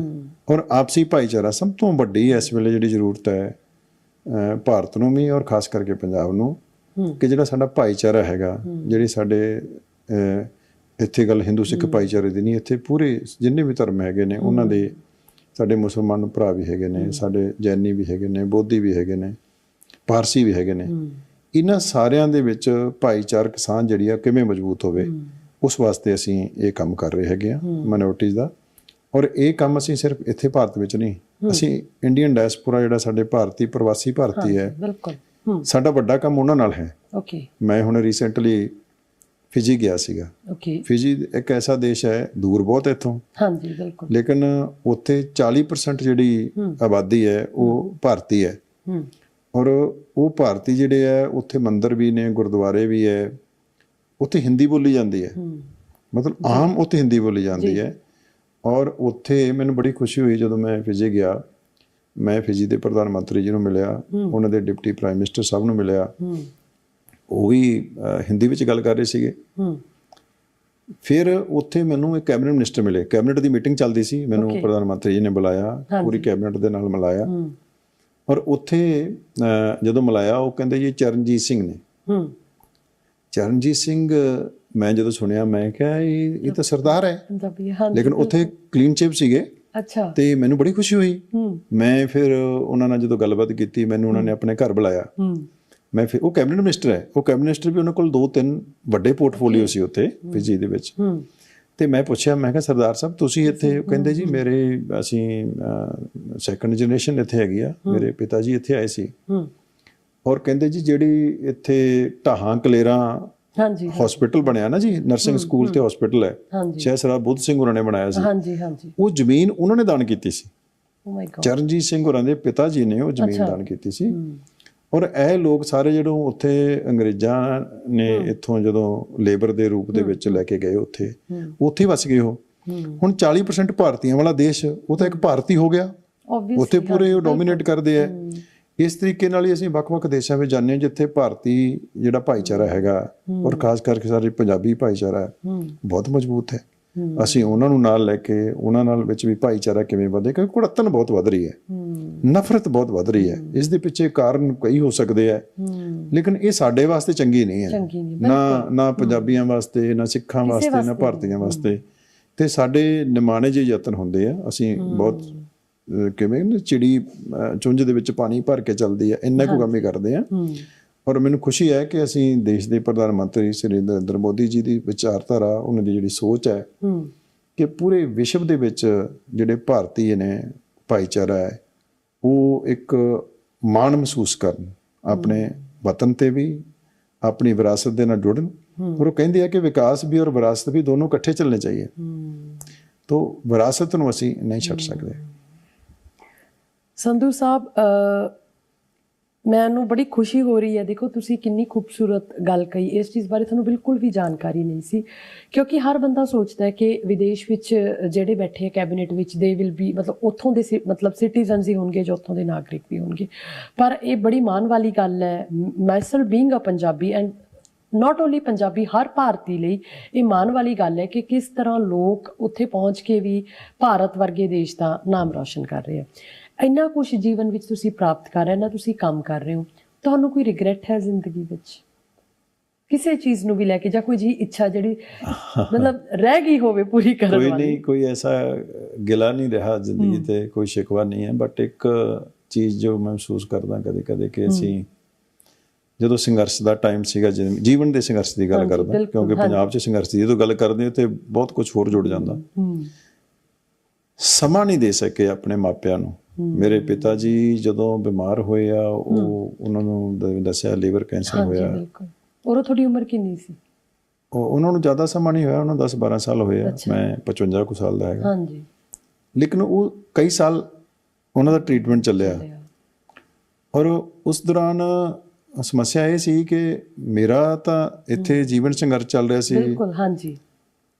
ਔਰ ਆਪਸੀ ਭਾਈਚਾਰਾ ਸਭ ਤੋਂ ਵੱਡੀ ਇਸ ਵੇਲੇ ਜਿਹੜੀ ਜ਼ਰੂਰਤ ਹੈ ਭਾਰਤ ਨੂੰ ਵੀ ਔਰ ਖਾਸ ਕਰਕੇ ਪੰਜਾਬ ਨੂੰ। ਕਿ ਜਿਹੜਾ ਸਾਡਾ ਭਾਈਚਾਰਾ ਹੈਗਾ ਜਿਹੜੀ ਸਾਡੇ ਇੱਥੇ ਗੱਲ ਹਿੰਦੂ ਸਿੱਖ ਭਾਈਚਾਰੇ ਦੀ ਨਹੀਂ ਇੱਥੇ ਪੂਰੇ ਜਿੰਨੇ ਵੀ ਧਰਮ ਹੈਗੇ ਨੇ ਉਹਨਾਂ ਦੇ ਸਾਡੇ ਮੁਸਲਮਾਨ ਭਰਾ ਵੀ ਹੈਗੇ ਨੇ ਸਾਡੇ ਜੈਨੀ ਵੀ ਹੈਗੇ ਨੇ ਬੋਧੀ ਵੀ ਹੈਗੇ ਨੇ ਪਾਰਸੀ ਵੀ ਹੈਗੇ ਨੇ। ਇਹਨਾਂ ਸਾਰਿਆਂ ਦੇ ਵਿੱਚ ਭਾਈਚਾਰਕ ਸਾਂਝ ਜਿਹੜੀ ਆ ਕਿਵੇਂ ਮਜ਼ਬੂਤ ਹੋਵੇ? ਉਸ ਵਾਸਤੇ ਅਸੀਂ ਇਹ ਕੰਮ ਕਰ ਰਹੇ ਹੈਗੇ ਆ ਮਿਨੋਰਟੀਜ਼ ਦਾ। ਔਰ ਇਹ ਕੰਮ ਅਸੀਂ ਸਿਰਫ ਇੱਥੇ ਭਾਰਤ ਵਿੱਚ ਨਹੀਂ ਅਸੀਂ ਇੰਡੀਅਨ ਡਾਇਸਪੋਰਾ ਜਿਹੜਾ ਸਾਡੇ ਭਾਰਤੀ ਪ੍ਰਵਾਸੀ ਭਾਰਤੀ ਹੈ ਬਿਲਕੁਲ। ਸਾਡਾ ਵੱਡਾ ਕੰਮ ਉਹਨਾਂ ਨਾਲ ਹੈ। ਓਕੇ ਮੈਂ ਹੁਣ ਰੀਸੈਂਟਲੀ ਫਿਜੀ ਗਿਆ ਸੀਗਾ। ਓਕੇ ਫਿਜੀ ਇੱਕ ਐਸਾ ਦੇਸ਼ ਹੈ ਦੂਰ ਬਹੁਤ ਇੱਥੋਂ। ਹਾਂਜੀ ਬਿਲਕੁਲ। ਲੇਕਿਨ ਉੱਥੇ 40% ਜਿਹੜੀ ਆਬਾਦੀ ਹੈ ਉਹ ਭਾਰਤੀ ਹੈ। ਹੂੰ। ਔਰ ਉਹ ਭਾਰਤੀ ਜਿਹੜੇ ਹੈ ਉੱਥੇ ਮੰਦਿਰ ਵੀ ਨੇ ਗੁਰਦੁਆਰੇ ਵੀ ਹੈ ਉੱਥੇ ਹਿੰਦੀ ਬੋਲੀ ਜਾਂਦੀ ਹੈ। ਮਤਲਬ ਆਮ ਉੱਥੇ ਹਿੰਦੀ ਬੋਲੀ ਜਾਂਦੀ ਹੈ ਔਰ ਉੱਥੇ ਮੈਨੂੰ ਬੜੀ ਖੁਸ਼ੀ ਹੋਈ ਜਦੋਂ ਮੈਂ ਫਿਜੀ ਗਿਆ। ਮੈਂ ਫਿਜੀ ਦੇ ਪ੍ਰਧਾਨ ਮੰਤਰੀ ਜੀ ਨੂੰ ਮਿਲਿਆ ਉਹਨਾਂ ਦੇ ਡਿਪਟੀ ਪ੍ਰਾਈਮ ਮਿਨਿਸਟਰ ਸਾਹਿਬ ਨੂੰ ਮਿਲਿਆ। ਉਹ ਵੀ ਹਿੰਦੀ ਵਿੱਚ ਗੱਲ ਕਰ ਰਹੇ ਸੀਗੇ। ਫਿਰ ਉੱਥੇ ਮੈਨੂੰ ਇੱਕ ਕੈਬਨਿਟ ਮਿਨਿਸਟਰ ਮਿਲੇ। ਕੈਬਨਿਟ ਦੀ ਮੀਟਿੰਗ ਚੱਲਦੀ ਸੀ। ਮੈਨੂੰ ਪ੍ਰਧਾਨ ਮੰਤਰੀ ਜੀ ਨੇ ਬੁਲਾਇਆ। ਪੂਰੀ ਕੈਬਨਿਟ ਦੇ ਨਾਲ ਮਿਲਾਇਆ। ਔਰ ਉੱਥੇ ਜਦੋਂ ਮਿਲਾਇਆ ਉਹ ਕਹਿੰਦੇ ਜੀ ਚਰਨਜੀਤ ਸਿੰਘ ਨੇ। ਚਰਨਜੀਤ ਸਿੰਘ ਮੈਂ ਜਦੋਂ ਸੁਣਿਆ ਮੈਂ ਕਿਹਾ ਇਹ ਇਹ ਤਾਂ ਸਰਦਾਰ ਹੈ। ਪੰਜਾਬੀ ਹਾਂ ਲੇਕਿਨ ਉੱਥੇ ਕਲੀਨ ਚਿਪ ਸੀਗੇ। ਅੱਛਾ। ਤੇ ਮੈਨੂੰ ਬੜੀ ਖੁਸ਼ੀ ਹੋਈ। ਮੈਂ ਫਿਰ ਉਹਨਾਂ ਨਾਲ ਜਦੋਂ ਗੱਲਬਾਤ ਕੀਤੀ ਮੈਨੂੰ ਉਹਨਾਂ ਨੇ ਆਪਣੇ ਘਰ ਬੁਲਾਇਆ। ਮੈਂ ਫਿਰ ਉਹ ਕੈਬਨਿਟ ਮਿਨਿਸਟਰ ਹੈ। ਉਹ ਕੈਬਨਿਟ ਮਿਨਿਸਟਰ ਵੀ ਉਹਨਾਂ ਕੋਲ ਦੋ ਤਿੰਨ ਵੱਡੇ ਪੋਰਟਫੋਲੀਓ ਸੀ ਉੱਥੇ ਫਿਜੀ ਦੇ ਵਿੱਚ। ਤੇ ਮੈਂ ਪੁੱਛਿਆ ਮੈਂ ਕਿਹਾ ਸਰਦਾਰ ਸਾਹਿਬ ਤੁਸੀਂ ਇੱਥੇ ਕਹਿੰਦੇ ਜੀ ਮੇਰੇ ਅਸੀਂ ਸੈਕੰਡ ਜਨਰੇਸ਼ਨ ਇੱਥੇ ਹੈਗੀ ਆ। ਮੇਰੇ ਪਿਤਾ ਜੀ ਇੱਥੇ ਆਏ ਸੀ। ਔਰ ਕਹਿੰਦੇ ਜੀ ਜਿਹੜੀ ਇੱਥੇ ਢਾਹਾਂ ਕਲੇਰਾਂ ਹਾਂਜੀ ਹਸਪੀਟਲ ਬਣਿਆ ਨਾ ਜੀ ਨਰਸਿੰਗ ਸਕੂਲ ਤੇ ਹਸਪੀਟਲ ਹੈ। ਸ਼ਾਇਦ ਸਰਦਾਰ ਬੁੱਧ ਸਿੰਘ ਹੋਰਾਂ ਨੇ ਬਣਾਇਆ ਸੀ। ਹਾਂਜੀ ਹਾਂਜੀ। ਉਹ ਜ਼ਮੀਨ ਉਹਨਾਂ ਨੇ ਦਾਨ ਕੀਤੀ ਸੀ। Oh my god Charanjit Singh ਹੋਰਾਂ ਦੇ ਪਿਤਾ ਜੀ ਨੇ ਉਹ ਜ਼ਮੀਨ ਦਾਨ ਕੀਤੀ ਸੀ। ਔਰ ਇਹ ਲੋਕ ਸਾਰੇ ਜਦੋਂ ਉੱਥੇ ਅੰਗਰੇਜ਼ਾਂ ਨੇ ਇੱਥੋਂ ਜਦੋਂ ਲੇਬਰ ਦੇ ਰੂਪ ਦੇ ਵਿੱਚ ਲੈ ਕੇ ਗਏ ਉੱਥੇ ਉੱਥੇ ਵਸ ਗਏ ਉਹ। ਹੁਣ 40% ਭਾਰਤੀਆਂ ਵਾਲਾ ਦੇਸ਼ ਉਹ ਤਾਂ ਇੱਕ ਭਾਰਤੀ ਹੋ ਗਿਆ। ਉੱਥੇ ਪੂਰੇ ਉਹ ਡੋਮੀਨੇਟ ਕਰਦੇ ਆ। ਇਸ ਤਰੀਕੇ ਨਾਲ ਹੀ ਅਸੀਂ ਵੱਖ-ਵੱਖ ਦੇਸ਼ਾਂ ਵਿੱਚ ਜਾਂਦੇ ਹਾਂ ਜਿੱਥੇ ਭਾਰਤੀ ਜਿਹੜਾ ਭਾਈਚਾਰਾ ਹੈਗਾ ਔਰ ਖਾਸ ਕਰਕੇ ਸਾਡੇ ਪੰਜਾਬੀ ਭਾਈਚਾਰਾ ਹੈ, ਬਹੁਤ ਮਜ਼ਬੂਤ ਹੈ। ਅਸੀਂ ਉਹਨਾਂ ਨੂੰ ਨਾਲ ਲੈ ਕੇ ਉਹਨਾਂ ਨਾਲ ਵਿੱਚ ਵੀ ਭਾਈਚਾਰਾ ਕਿਵੇਂ ਵਧੇ ਕਿਉਂਕਿ ਕੁੜੱਤਨ ਬਹੁਤ ਵੱਧ ਰਹੀ ਹੈ। ਨਫ਼ਰਤ ਬਹੁਤ ਵੱਧ ਰਹੀ ਹੈ। ਇਸ ਦੇ ਪਿੱਛੇ ਕਾਰਨ ਕਈ ਹੋ ਸਕਦੇ ਆ ਲੇਕਿਨ ਇਹ ਸਾਡੇ ਵਾਸਤੇ ਚੰਗੀ ਨਹੀਂ ਹੈ। ਨਾ ਨਾ ਪੰਜਾਬੀਆਂ ਵਾਸਤੇ ਨਾ ਸਿੱਖਾਂ ਵਾਸਤੇ ਨਾ ਭਾਰਤੀਆਂ ਵਾਸਤੇ। ਤੇ ਸਾਡੇ ਨਿਮਾਣੇ ਜਿਹੇ ਯਤਨ ਹੁੰਦੇ ਆ। ਅਸੀਂ ਬਹੁਤ ਕਿਵੇਂ ਨਾ ਚਿੜੀ ਚੁੰਝ ਦੇ ਵਿੱਚ ਪਾਣੀ ਭਰ ਕੇ ਚੱਲਦੀ ਆ ਇੰਨਾ ਕੁ ਕੰਮ ਹੀ ਕਰਦੇ ਆ। ਔਰ ਮੈਨੂੰ ਖੁਸ਼ੀ ਹੈ ਕਿ ਅਸੀਂ ਦੇਸ਼ ਦੇ ਪ੍ਰਧਾਨ ਮੰਤਰੀ ਸ੍ਰੀ ਨਰਿੰਦਰ ਮੋਦੀ ਜੀ ਦੀ ਵਿਚਾਰਧਾਰਾ ਉਹਨਾਂ ਦੀ ਜਿਹੜੀ ਸੋਚ ਹੈ ਹੂੰ। ਕਿ ਪੂਰੇ ਵਿਸ਼ਵ ਦੇ ਵਿੱਚ ਜਿਹੜੇ ਭਾਰਤੀ ਨੇ ਭਾਈਚਾਰਾ ਹੈ ਉਹ ਇੱਕ ਮਾਣ ਮਹਿਸੂਸ ਕਰਨ ਆਪਣੇ ਵਤਨ ਤੇ ਵੀ ਆਪਣੀ ਵਿਰਾਸਤ ਦੇ ਨਾਲ ਜੁੜਨ। ਔਰ ਉਹ ਕਹਿੰਦੇ ਆ ਕਿ ਵਿਕਾਸ ਵੀ ਔਰ ਵਿਰਾਸਤ ਵੀ ਦੋਨੋਂ ਇਕੱਠੇ ਚੱਲਣੇ ਚਾਹੀਏ। ਤੋਂ ਵਿਰਾਸਤ ਨੂੰ ਅਸੀਂ ਨਹੀਂ ਛੱਡ ਸਕਦੇ। ਸੰਧੂ ਸਾਹਿਬ ਮੈਨੂੰ ਬੜੀ ਖੁਸ਼ੀ ਹੋ ਰਹੀ ਹੈ। ਦੇਖੋ, ਤੁਸੀਂ ਕਿੰਨੀ ਖੂਬਸੂਰਤ ਗੱਲ ਕਹੀ। ਇਸ ਚੀਜ਼ ਬਾਰੇ ਤੁਹਾਨੂੰ ਬਿਲਕੁਲ ਵੀ ਜਾਣਕਾਰੀ ਨਹੀਂ ਸੀ। ਕਿਉਂਕਿ ਹਰ ਬੰਦਾ ਸੋਚਦਾ ਹੈ ਕਿ ਵਿਦੇਸ਼ ਵਿੱਚ ਜਿਹੜੇ ਬੈਠੇ ਹੈ ਕੈਬਨਿਟ ਵਿੱਚ ਦੇ ਵਿਲ ਬੀ ਮਤਲਬ ਉੱਥੋਂ ਦੇ ਸੀ- ਮਤਲਬ ਸਿਟੀਜ਼ਨਸ ਹੀ ਹੋਣਗੇ ਜੋ ਉੱਥੋਂ ਦੇ ਨਾਗਰਿਕ ਵੀ ਹੋਣਗੇ। ਪਰ ਇਹ ਬੜੀ ਮਾਣ ਵਾਲੀ ਗੱਲ ਹੈ। Myself being a Punjabi and not only Punjabi ਹਰ ਭਾਰਤੀ ਲਈ ਇਹ ਮਾਣ ਵਾਲੀ ਗੱਲ ਹੈ ਕਿ ਕਿਸ ਤਰ੍ਹਾਂ ਲੋਕ ਉੱਥੇ ਪਹੁੰਚ ਕੇ ਵੀ ਭਾਰਤ ਵਰਗੇ ਦੇਸ਼ ਦਾ ਨਾਮ ਰੌਸ਼ਨ ਕਰ ਰਹੇ ਆ। ਇੰਨਾ ਕੁਝ ਜੀਵਨ ਵਿੱਚ ਤੁਸੀਂ ਪ੍ਰਾਪਤ ਕਰ ਰਹੇ ਹੋ ਨਾ ਤੁਸੀਂ ਕੰਮ ਕਰ ਰਹੇ ਹੋ ਤੁਹਾਨੂੰ ਕੋਈ ਰਿਗਰੈਟ ਹੈ ਜ਼ਿੰਦਗੀ ਵਿੱਚ? ਕਿਸੇ ਚੀਜ਼ ਨੂੰ ਵੀ ਲੈ ਕੇ ਜਾਂ ਕੋਈ ਜੀ ਇੱਛਾ ਜਿਹੜੀ [LAUGHS] ਮਤਲਬ ਰਹਿ ਗਈ ਹੋਵੇ ਪੂਰੀ ਕਰਨ ਕੋਈ ਵਾਲੀ? ਨਹੀਂ ਕੋਈ ਐਸਾ ਗਿਲਾ ਨਹੀਂ ਰਿਹਾ ਜ਼ਿੰਦਗੀ ਤੇ ਕੋਈ ਸ਼ਿਕਵਾ ਨਹੀਂ ਹੈ ਬਟ ਇੱਕ ਚੀਜ਼ ਜੋ ਮਹਿਸੂਸ ਕਰਦਾ ਕਦੇ ਕਦੇ ਕਿ ਅਸੀਂ ਜਦੋਂ ਸੰਘਰਸ਼ ਦਾ ਟਾਈਮ ਸੀਗਾ ਜਿਵੇਂ- ਜੀਵਨ ਦੇ ਸੰਘਰਸ਼ ਦੀ ਗੱਲ ਕਰਦਾ ਕਿਉਂਕਿ ਪੰਜਾਬ 'ਚ ਸੰਘਰਸ਼ ਦੀ ਜਦੋਂ ਗੱਲ ਕਰਦੇ ਹਾਂ ਤੇ ਬਹੁਤ ਕੁਝ ਹੋਰ ਜੁੜ ਜਾਂਦਾ। ਸਮਾਂ ਨਹੀਂ ਦੇ ਸਕੇ ਆਪਣੇ ਮਾਪਿਆਂ ਨੂੰ। ਮੇਰੇ ਪਿਤਾ ਜੀ ਜਦੋਂ ਬਿਮਾਰ ਹੋਏ ਆ ਉਹ ਉਹਨਾਂ ਨੂੰ ਦੱਸਿਆ ਲੀਵਰ ਕੈਂਸਰ ਹੋਇਆ। ਬਿਲਕੁਲ। ਔਰ ਤੁਹਾਡੀ ਉਮਰ ਕਿੰਨੀ ਸੀ? ਉਹ ਉਹਨਾਂ ਨੂੰ ਜ਼ਿਆਦਾ ਸਮਾਂ ਨਹੀਂ ਹੋਇਆ ਉਹਨਾਂ ਨੂੰ 10 12 ਸਾਲ ਹੋਏ ਆ। ਮੈਂ 55 ਕੁ ਸਾਲ ਦਾ ਹੈਗਾ। ਹਾਂਜੀ। ਲੇਕਿਨ ਉਹ ਕਈ ਸਾਲ ਉਹਨਾਂ ਦਾ ਟ੍ਰੀਟਮੈਂਟ ਚੱਲਿਆ। ਔਰ ਉਸ ਦੌਰਾਨ ਸਮੱਸਿਆ ਇਹ ਸੀ ਕਿ ਮੇਰਾ ਤਾਂ ਇੱਥੇ ਜੀਵਨ ਸੰਘਰਸ਼ ਚੱਲ ਰਿਹਾ ਸੀ। ਬਿਲਕੁਲ ਹਾਂਜੀ।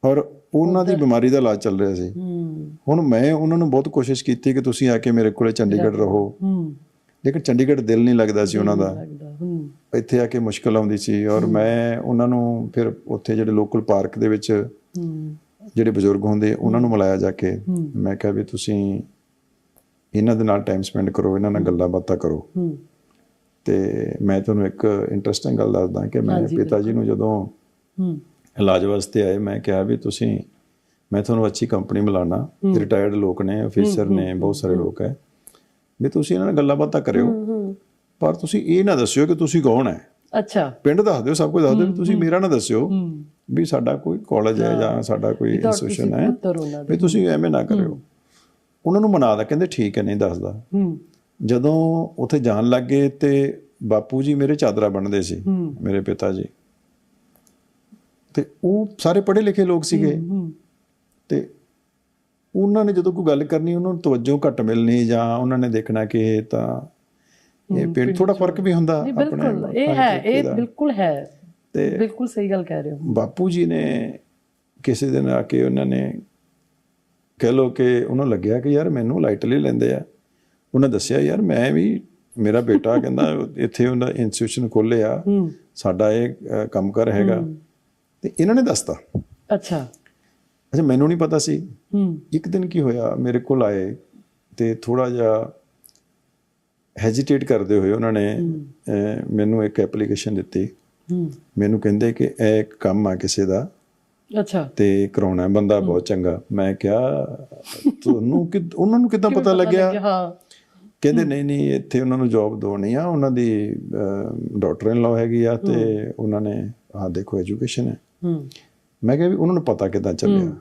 ਔਰ ਉਹਨਾਂ ਦੀ ਬਿਮਾਰੀ ਦਾ ਇਲਾਜ ਚੱਲ ਰਿਹਾ ਸੀ। ਹੁਣ ਮੈਂ ਉਹਨਾਂ ਨੂੰ ਬਹੁਤ ਕੋਸ਼ਿਸ਼ ਕੀਤੀ ਕਿ ਤੁਸੀਂ ਆ ਕੇ ਮੇਰੇ ਕੋਲੇ ਚੰਡੀਗੜ੍ਹ ਰਹੋ। ਲੇਕਿਨ ਚੰਡੀਗੜ੍ਹ ਦਿਲ ਨਹੀਂ ਲੱਗਦਾ ਸੀ ਉਹਨਾਂ ਦਾ। ਇੱਥੇ ਆ ਕੇ ਮੁਸ਼ਕਲ ਆਉਂਦੀ ਸੀ ਔਰ ਮੈਂ ਉਹਨਾਂ ਨੂੰ ਫਿਰ ਉੱਥੇ ਜਿਹੜੇ ਲੋਕਲ ਪਾਰਕ ਦੇ ਵਿੱਚ ਜਿਹੜੇ ਬਜ਼ੁਰਗ ਹੁੰਦੇ ਉਹਨਾਂ ਨੂੰ ਮਿਲਾਇਆ ਜਾ ਕੇ। ਮੈਂ ਕਿਹਾ ਵੀ ਤੁਸੀਂ ਇਹਨਾਂ ਦੇ ਨਾਲ ਟਾਈਮ ਸਪੈਂਡ ਕਰੋ ਇਹਨਾਂ ਨਾਲ ਗੱਲਾਂ ਬਾਤਾਂ ਕਰੋ। ਤੇ ਮੈਂ ਤੁਹਾਨੂੰ ਇੱਕ ਇੰਟਰਸਟਿੰਗ ਗੱਲ ਦੱਸਦਾ ਕਿ ਮੈਂ ਪਿਤਾ ਜੀ ਨੂੰ ਜਦੋਂ ਇਲਾਜ ਵਾਸਤੇ ਆਏ ਮੈਂ ਕਿਹਾ ਵੀ ਤੁਸੀਂ ਮੈਂ ਤੁਹਾਨੂੰ ਅੱਛੀ ਕੰਪਨੀ ਮਿਲਾਣਾ ਰਿਟਾਇਰਡ ਲੋਕ ਨੇ ਅਫੀਸਰ ਨੇ ਬਹੁਤ ਸਾਰੇ ਲੋਕ ਹੈ। ਵੀ ਤੁਸੀਂ ਇਹਨਾਂ ਨਾਲ ਗੱਲਾਂ ਬਾਤਾਂ ਕਰਿਓ। ਪਰ ਤੁਸੀਂ ਇਹ ਨਾ ਦੱਸਿਓ ਕਿ ਤੁਸੀਂ ਕੌਣ ਹੈ। ਅੱਛਾ। ਪਿੰਡ ਦੱਸ ਦਿਓ ਸਭ ਕੁਝ ਦੱਸ ਦਿਓ ਤੁਸੀਂ ਮੇਰਾ ਨਾ ਦੱਸਿਓ ਵੀ ਸਾਡਾ ਕੋਈ ਕਾਲਜ ਹੈ ਜਾਂ ਸਾਡਾ ਕੋਈ ਇੰਸਟੀਟਿਊਸ਼ਨ ਹੈ। ਵੀ ਤੁਸੀਂ ਐਵੇਂ ਨਾ ਕਰਿਓ। ਉਹਨਾਂ ਨੂੰ ਮਨਾਦਾ ਕਹਿੰਦੇ ਠੀਕ ਹੈ ਨਹੀਂ ਦੱਸਦਾ। ਜਦੋਂ ਉੱਥੇ ਜਾਣ ਲੱਗੇ ਤੇ ਬਾਪੂ ਜੀ ਮੇਰੇ ਚਾਦਰਾ ਬਣਦੇ ਸੀ ਮੇਰੇ ਪਿਤਾ ਜੀ। ਤੇ ਉਹ ਸਾਰੇ ਪੜ੍ਹੇ ਲਿਖੇ ਲੋਕ ਸੀਗੇ। ਤੇ ਉਹਨਾਂ ਨੇ ਜਦੋਂ ਕੋਈ ਗੱਲ ਕਰਨੀ ਉਹਨਾਂ ਨੂੰ ਤਵੱਜੋ ਘੱਟ ਮਿਲਣੀ ਜਾਂ ਉਹਨਾਂ ਨੇ ਦੇਖਣਾ ਕਿ ਇਹ ਤਾਂ ਇਹ ਪਿੰਡ ਥੋੜਾ ਫ਼ਰਕ ਵੀ ਹੁੰਦਾ ਬਿਲਕੁਲ। ਇਹ ਹੈ ਇਹ ਬਿਲਕੁਲ ਹੈ। ਤੇ ਬਿਲਕੁਲ ਸਹੀ ਗੱਲ ਕਹਿ ਰਹੇ ਹੋ। ਬਾਪੂ ਜੀ ਨੇ ਕਿਸੇ ਦਿਨ ਆ ਕੇ ਉਹਨਾਂ ਨੇ ਕਹਿ ਲੋ ਕਿ ਉਹਨਾਂ ਲੱਗਿਆ ਕਿ ਯਾਰ ਮੈਨੂੰ ਲਾਈਟਲੀ ਲੈਂਦੇ ਆ। ਉਹਨਾਂ ਦੱਸਿਆ ਯਾਰ ਮੈਂ ਵੀ ਮੇਰਾ ਬੇਟਾ ਕਹਿੰਦਾ ਇੱਥੇ ਉਹਦਾ ਇੰਸਟੀਟਿਊਸ਼ਨ ਖੋਲ੍ਹਿਆ। ਹੂੰ। ਸਾਡਾ ਇਹ ਕੰਮ ਕਰ ਹੈਗਾ। ਤੇ ਇਹਨਾਂ ਨੇ ਦੱਸਤਾ। ਅੱਛਾ। ਅੱਛਾ ਮੈਨੂੰ ਨਹੀਂ ਪਤਾ ਸੀ ਹੂੰ। ਇੱਕ ਦਿਨ ਕੀ ਹੋਇਆ ਮੇਰੇ ਕੋਲ ਆਏ ਤੇ ਥੋੜਾ ਜਿਹਾ ਹੈਜੀਟੇਟ ਕਰਦੇ ਹੋਏ ਉਹਨਾਂ ਨੇ ਮੈਨੂੰ ਇੱਕ ਐਪਲੀਕੇਸ਼ਨ ਦਿੱਤੀ। ਹੂੰ। ਮੈਨੂੰ ਕਹਿੰਦੇ ਕਿ ਇਹ ਇੱਕ ਕੰਮ ਆ ਕਿਸੇ ਦਾ ਅੱਛਾ। ਤੇ ਕਰਾਉਣਾ ਬੰਦਾ ਬਹੁਤ ਚੰਗਾ। ਮੈਂ ਕਿਹਾ ਤੁਹਾਨੂੰ ਕਿ ਉਹਨਾਂ ਨੂੰ ਕਿਦਾਂ ਪਤਾ ਲੱਗਿਆ? ਹਾਂ। ਕਹਿੰਦੇ ਨਹੀਂ ਨਹੀਂ ਇੱਥੇ ਉਹਨਾਂ ਨੂੰ ਜੌਬ ਦੋਣੀ ਆ ਉਹਨਾਂ ਦੀ ਡਾਕਟਰ ਇਨ ਲਾ ਹੈਗੀ ਆ ਤੇ ਉਹਨਾਂ ਨੇ ਆ ਦੇਖੋ ਐਜੂਕੇਸ਼ਨ ਹੈ। ਹੂੰ। ਮੈਂ ਕਿਹਾ ਵੀ ਉਹਨਾਂ ਨੂੰ ਪਤਾ ਕਿਦਾਂ ਚੱਲਿਆ।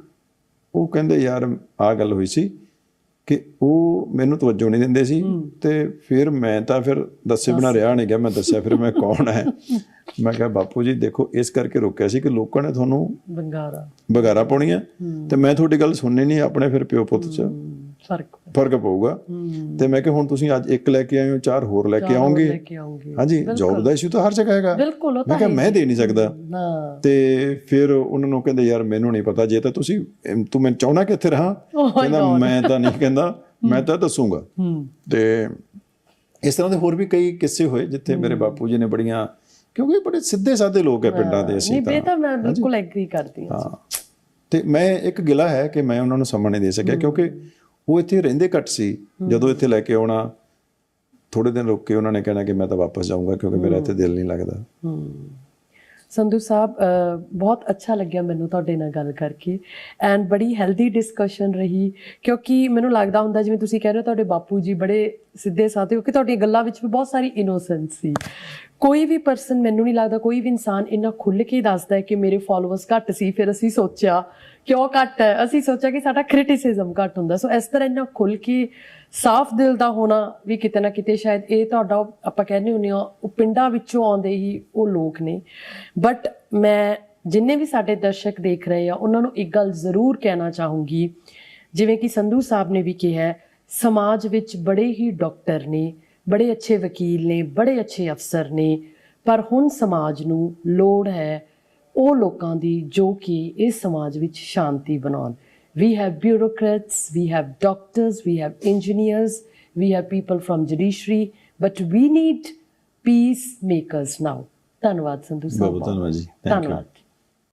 ਉਹ ਕਹਿੰਦੇ ਯਾਰ ਆ ਗੱਲ ਹੋਈ ਸੀ ਕਿ ਉਹ ਮੈਨੂੰ ਤਵੱਜੋ ਨਹੀਂ ਦਿੰਦੇ ਸੀ ਤੇ ਫਿਰ ਮੈਂ ਤਾਂ ਫਿਰ ਦੱਸੇ ਬਿਨਾ ਰਿਹਾ ਨਹੀਂ ਗਿਆ। ਮੈਂ ਦੱਸਿਆ ਫਿਰ ਮੈਂ ਕੌਣ ਹੈ? [LAUGHS] ਮੈਂ ਕਿਹਾ ਬਾਪੂ ਜੀ ਦੇਖੋ ਇਸ ਕਰਕੇ ਰੋਕਿਆ ਸੀ ਕਿ ਲੋਕਾਂ ਨੇ ਤੁਹਾਨੂੰ ਬੰਗਾਰਾ। ਬਗਾਰਾ ਪਾਉਣੀਆਂ ਤੇ ਮੈਂ ਤੁਹਾਡੀ ਗੱਲ ਸੁਣਨੀ ਨਹੀਂ ਆਪਣੇ ਫਿਰ ਪਿਓ ਪੁੱਤ ਚ। ਫ਼ਰਕ ਫ਼ਰਕ ਪਊਗਾ। ਤੇ ਮੈਂ ਕਿਹਾ ਹੁਣ ਤੁਸੀਂ ਅੱਜ ਇੱਕ ਲੈ ਕੇ ਆਏ ਹੋ ਚਾਰ ਹੋਰ ਲੈ ਕੇ ਆਉਂਗੇ। ਕੇ ਹਾਂਜੀ ਜੌਬ ਦਾ ਇਸ਼ੂ ਤਾਂ ਹਰ ਜਗ੍ਹਾ ਹੈਗਾ। ਬਿਲਕੁਲ ਮੈਂ ਤਾਂ ਕਿਹਾ ਮੈਂ ਦੇ ਨਹੀਂ ਸਕਦਾ। ਤੇ ਫਿਰ ਉਹਨਾਂ ਨੂੰ ਕਹਿੰਦੇ ਯਾਰ ਮੈਨੂੰ ਨਹੀਂ ਪਤਾ ਜੇ ਤਾਂ ਤੁਸੀਂ ਤੂੰ ਮੈਂ ਚਾਹਣਾ ਕਿ ਇੱਥੇ ਰਹਾ? ਕਹਿੰਦਾ ਮੈਂ ਤਾਂ ਨਹੀਂ ਕਹਿੰਦਾ ਮੈਂ ਤਾਂ ਦੱਸੂਗਾ। ਤੇ ਇਸ ਤਰ੍ਹਾਂ ਦੇ ਹੋਰ ਵੀ ਕਈ ਕਿੱਸੇ ਹੋਏ ਜਿੱਥੇ ਮੇਰੇ ਬਾਪੂ ਜੀ ਨੇ ਬੜੀਆਂ ਕਿਉਂਕਿ ਬੜੇ ਸਿੱਧੇ ਸਾਦੇ ਲੋਕ ਹੈ ਪਿੰਡਾਂ ਦੇ ਨਹੀਂ ਅਸੀਂ ਤਾਂ। ਬੇਟਾ ਮੈਂ ਬਿਲਕੁਲ ਐਗਰੀ ਕਰਦੀ ਹਾਂ। ਹਾਂ। ਤੇ ਮੈਂ ਇੱਕ ਗਿਲਾ ਹੈ ਕਿ ਮੈਂ ਉਹਨਾਂ ਨੂੰ ਸਮਾਂ ਨਹੀਂ ਦੇ ਸਕਿਆ ਕਿਉਂਕਿ ਉਹ ਇੱਥੇ ਰਹਿੰਦੇ ਘੱਟ ਸੀ। ਜਦੋਂ ਇੱਥੇ ਲੈ ਕੇ ਆਉਣਾ ਥੋੜੇ ਦਿਨ ਰੁਕ ਕੇ ਉਹਨਾਂ ਨੇ ਕਹਿਣਾ ਕਿ ਮੈਂ ਤਾਂ ਵਾਪਸ ਜਾਊਂਗਾ ਕਿਉਂਕਿ ਮੇਰਾ ਇੱਥੇ ਦਿਲ ਨਹੀਂ ਲੱਗਦਾ। ਸੰਧੂ ਸਾਹਿਬ ਬਹੁਤ ਅੱਛਾ ਲੱਗਿਆ ਮੈਨੂੰ ਤੁਹਾਡੇ ਨਾਲ ਗੱਲ ਕਰਕੇ ਐਂਡ ਬੜੀ ਹੈਲਦੀ ਡਿਸਕਸ਼ਨ ਰਹੀ ਕਿਉਂਕਿ ਮੈਨੂੰ ਲੱਗਦਾ ਹੁੰਦਾ ਜਿਵੇਂ ਤੁਸੀਂ ਕਹਿ ਰਹੇ ਹੋ ਤੁਹਾਡੇ ਬਾਪੂ ਜੀ ਬੜੇ ਸਿੱਧੇ ਸਾਦੇ ਕਿਉਂਕਿ ਤੁਹਾਡੀਆਂ ਗੱਲਾਂ ਵਿੱਚ ਵੀ ਬਹੁਤ ਸਾਰੀ ਇਨੋਸੈਂਸ ਸੀ। ਕੋਈ ਵੀ ਪਰਸਨ ਮੈਨੂੰ ਨਹੀਂ ਲੱਗਦਾ, ਕੋਈ ਵੀ ਇਨਸਾਨ ਇੰਨਾ ਖੁੱਲ੍ਹ ਕੇ ਦੱਸਦਾ ਹੈ ਕਿ ਮੇਰੇ ਫਾਲੋਅਰਸ ਘੱਟ ਸੀ, ਫਿਰ ਅਸੀਂ ਸੋਚਿਆ, ਕਿਉਂ ਘੱਟ ਹੈ? ਅਸੀਂ ਸੋਚਿਆ ਕਿ ਸਾਡਾ ਕ੍ਰਿਟਿਸਿਜ਼ਮ ਘੱਟ ਹੁੰਦਾ। ਸੋ ਇਸ ਤਰ੍ਹਾਂ ਇੰਨਾ ਖੁੱਲ੍ਹ ਕੇ ਸਾਫ਼ ਦਿਲ ਦਾ ਹੋਣਾ ਵੀ ਕਿਤੇ ਨਾ ਕਿਤੇ ਸ਼ਾਇਦ ਇਹ ਤੁਹਾਡਾ, ਆਪਾਂ ਕਹਿੰਦੇ ਹੁੰਦੇ ਆ ਉਹ ਪਿੰਡਾਂ ਵਿੱਚੋਂ ਆਉਂਦੇ ਹੀ ਉਹ ਲੋਕ ਨੇ। ਬਟ ਮੈਂ ਜਿੰਨੇ ਵੀ ਸਾਡੇ ਦਰਸ਼ਕ ਦੇਖ ਰਹੇ ਆ, ਉਹਨਾਂ ਨੂੰ ਇੱਕ ਗੱਲ ਜ਼ਰੂਰ ਕਹਿਣਾ ਚਾਹੂੰਗੀ। ਜਿਵੇਂ ਕਿ ਸੰਧੂ ਸਾਹਿਬ ਨੇ ਵੀ ਕਿਹਾ ਸਮਾਜ ਵਿੱਚ ਬੜੇ ਹੀ ਡਾਕਟਰ ਨੇ। ਬੜੇ ਅੱਛੇ ਵਕੀਲ ਨੇ ਬੜੇ ਅੱਛੇ ਅਫਸਰ ਨੇ ਪਰ ਹੁਣ ਸਮਾਜ ਨੂੰ ਲੋੜ ਹੈ ਉਹ ਲੋਕਾਂ ਦੀ ਜੋ ਕਿ ਇਸ ਸਮਾਜ ਵਿੱਚ ਸ਼ਾਂਤੀ ਬਣਾਉਣ we have bureaucrats we have doctors we have engineers we have people from judiciary but we need peacemakers now ਧੰਨਵਾਦ ਸੰਧੂ ਸਾਹਿਬ ਬਹੁਤ ਧੰਨਵਾਦ ਜੀ ਧੰਨਵਾਦ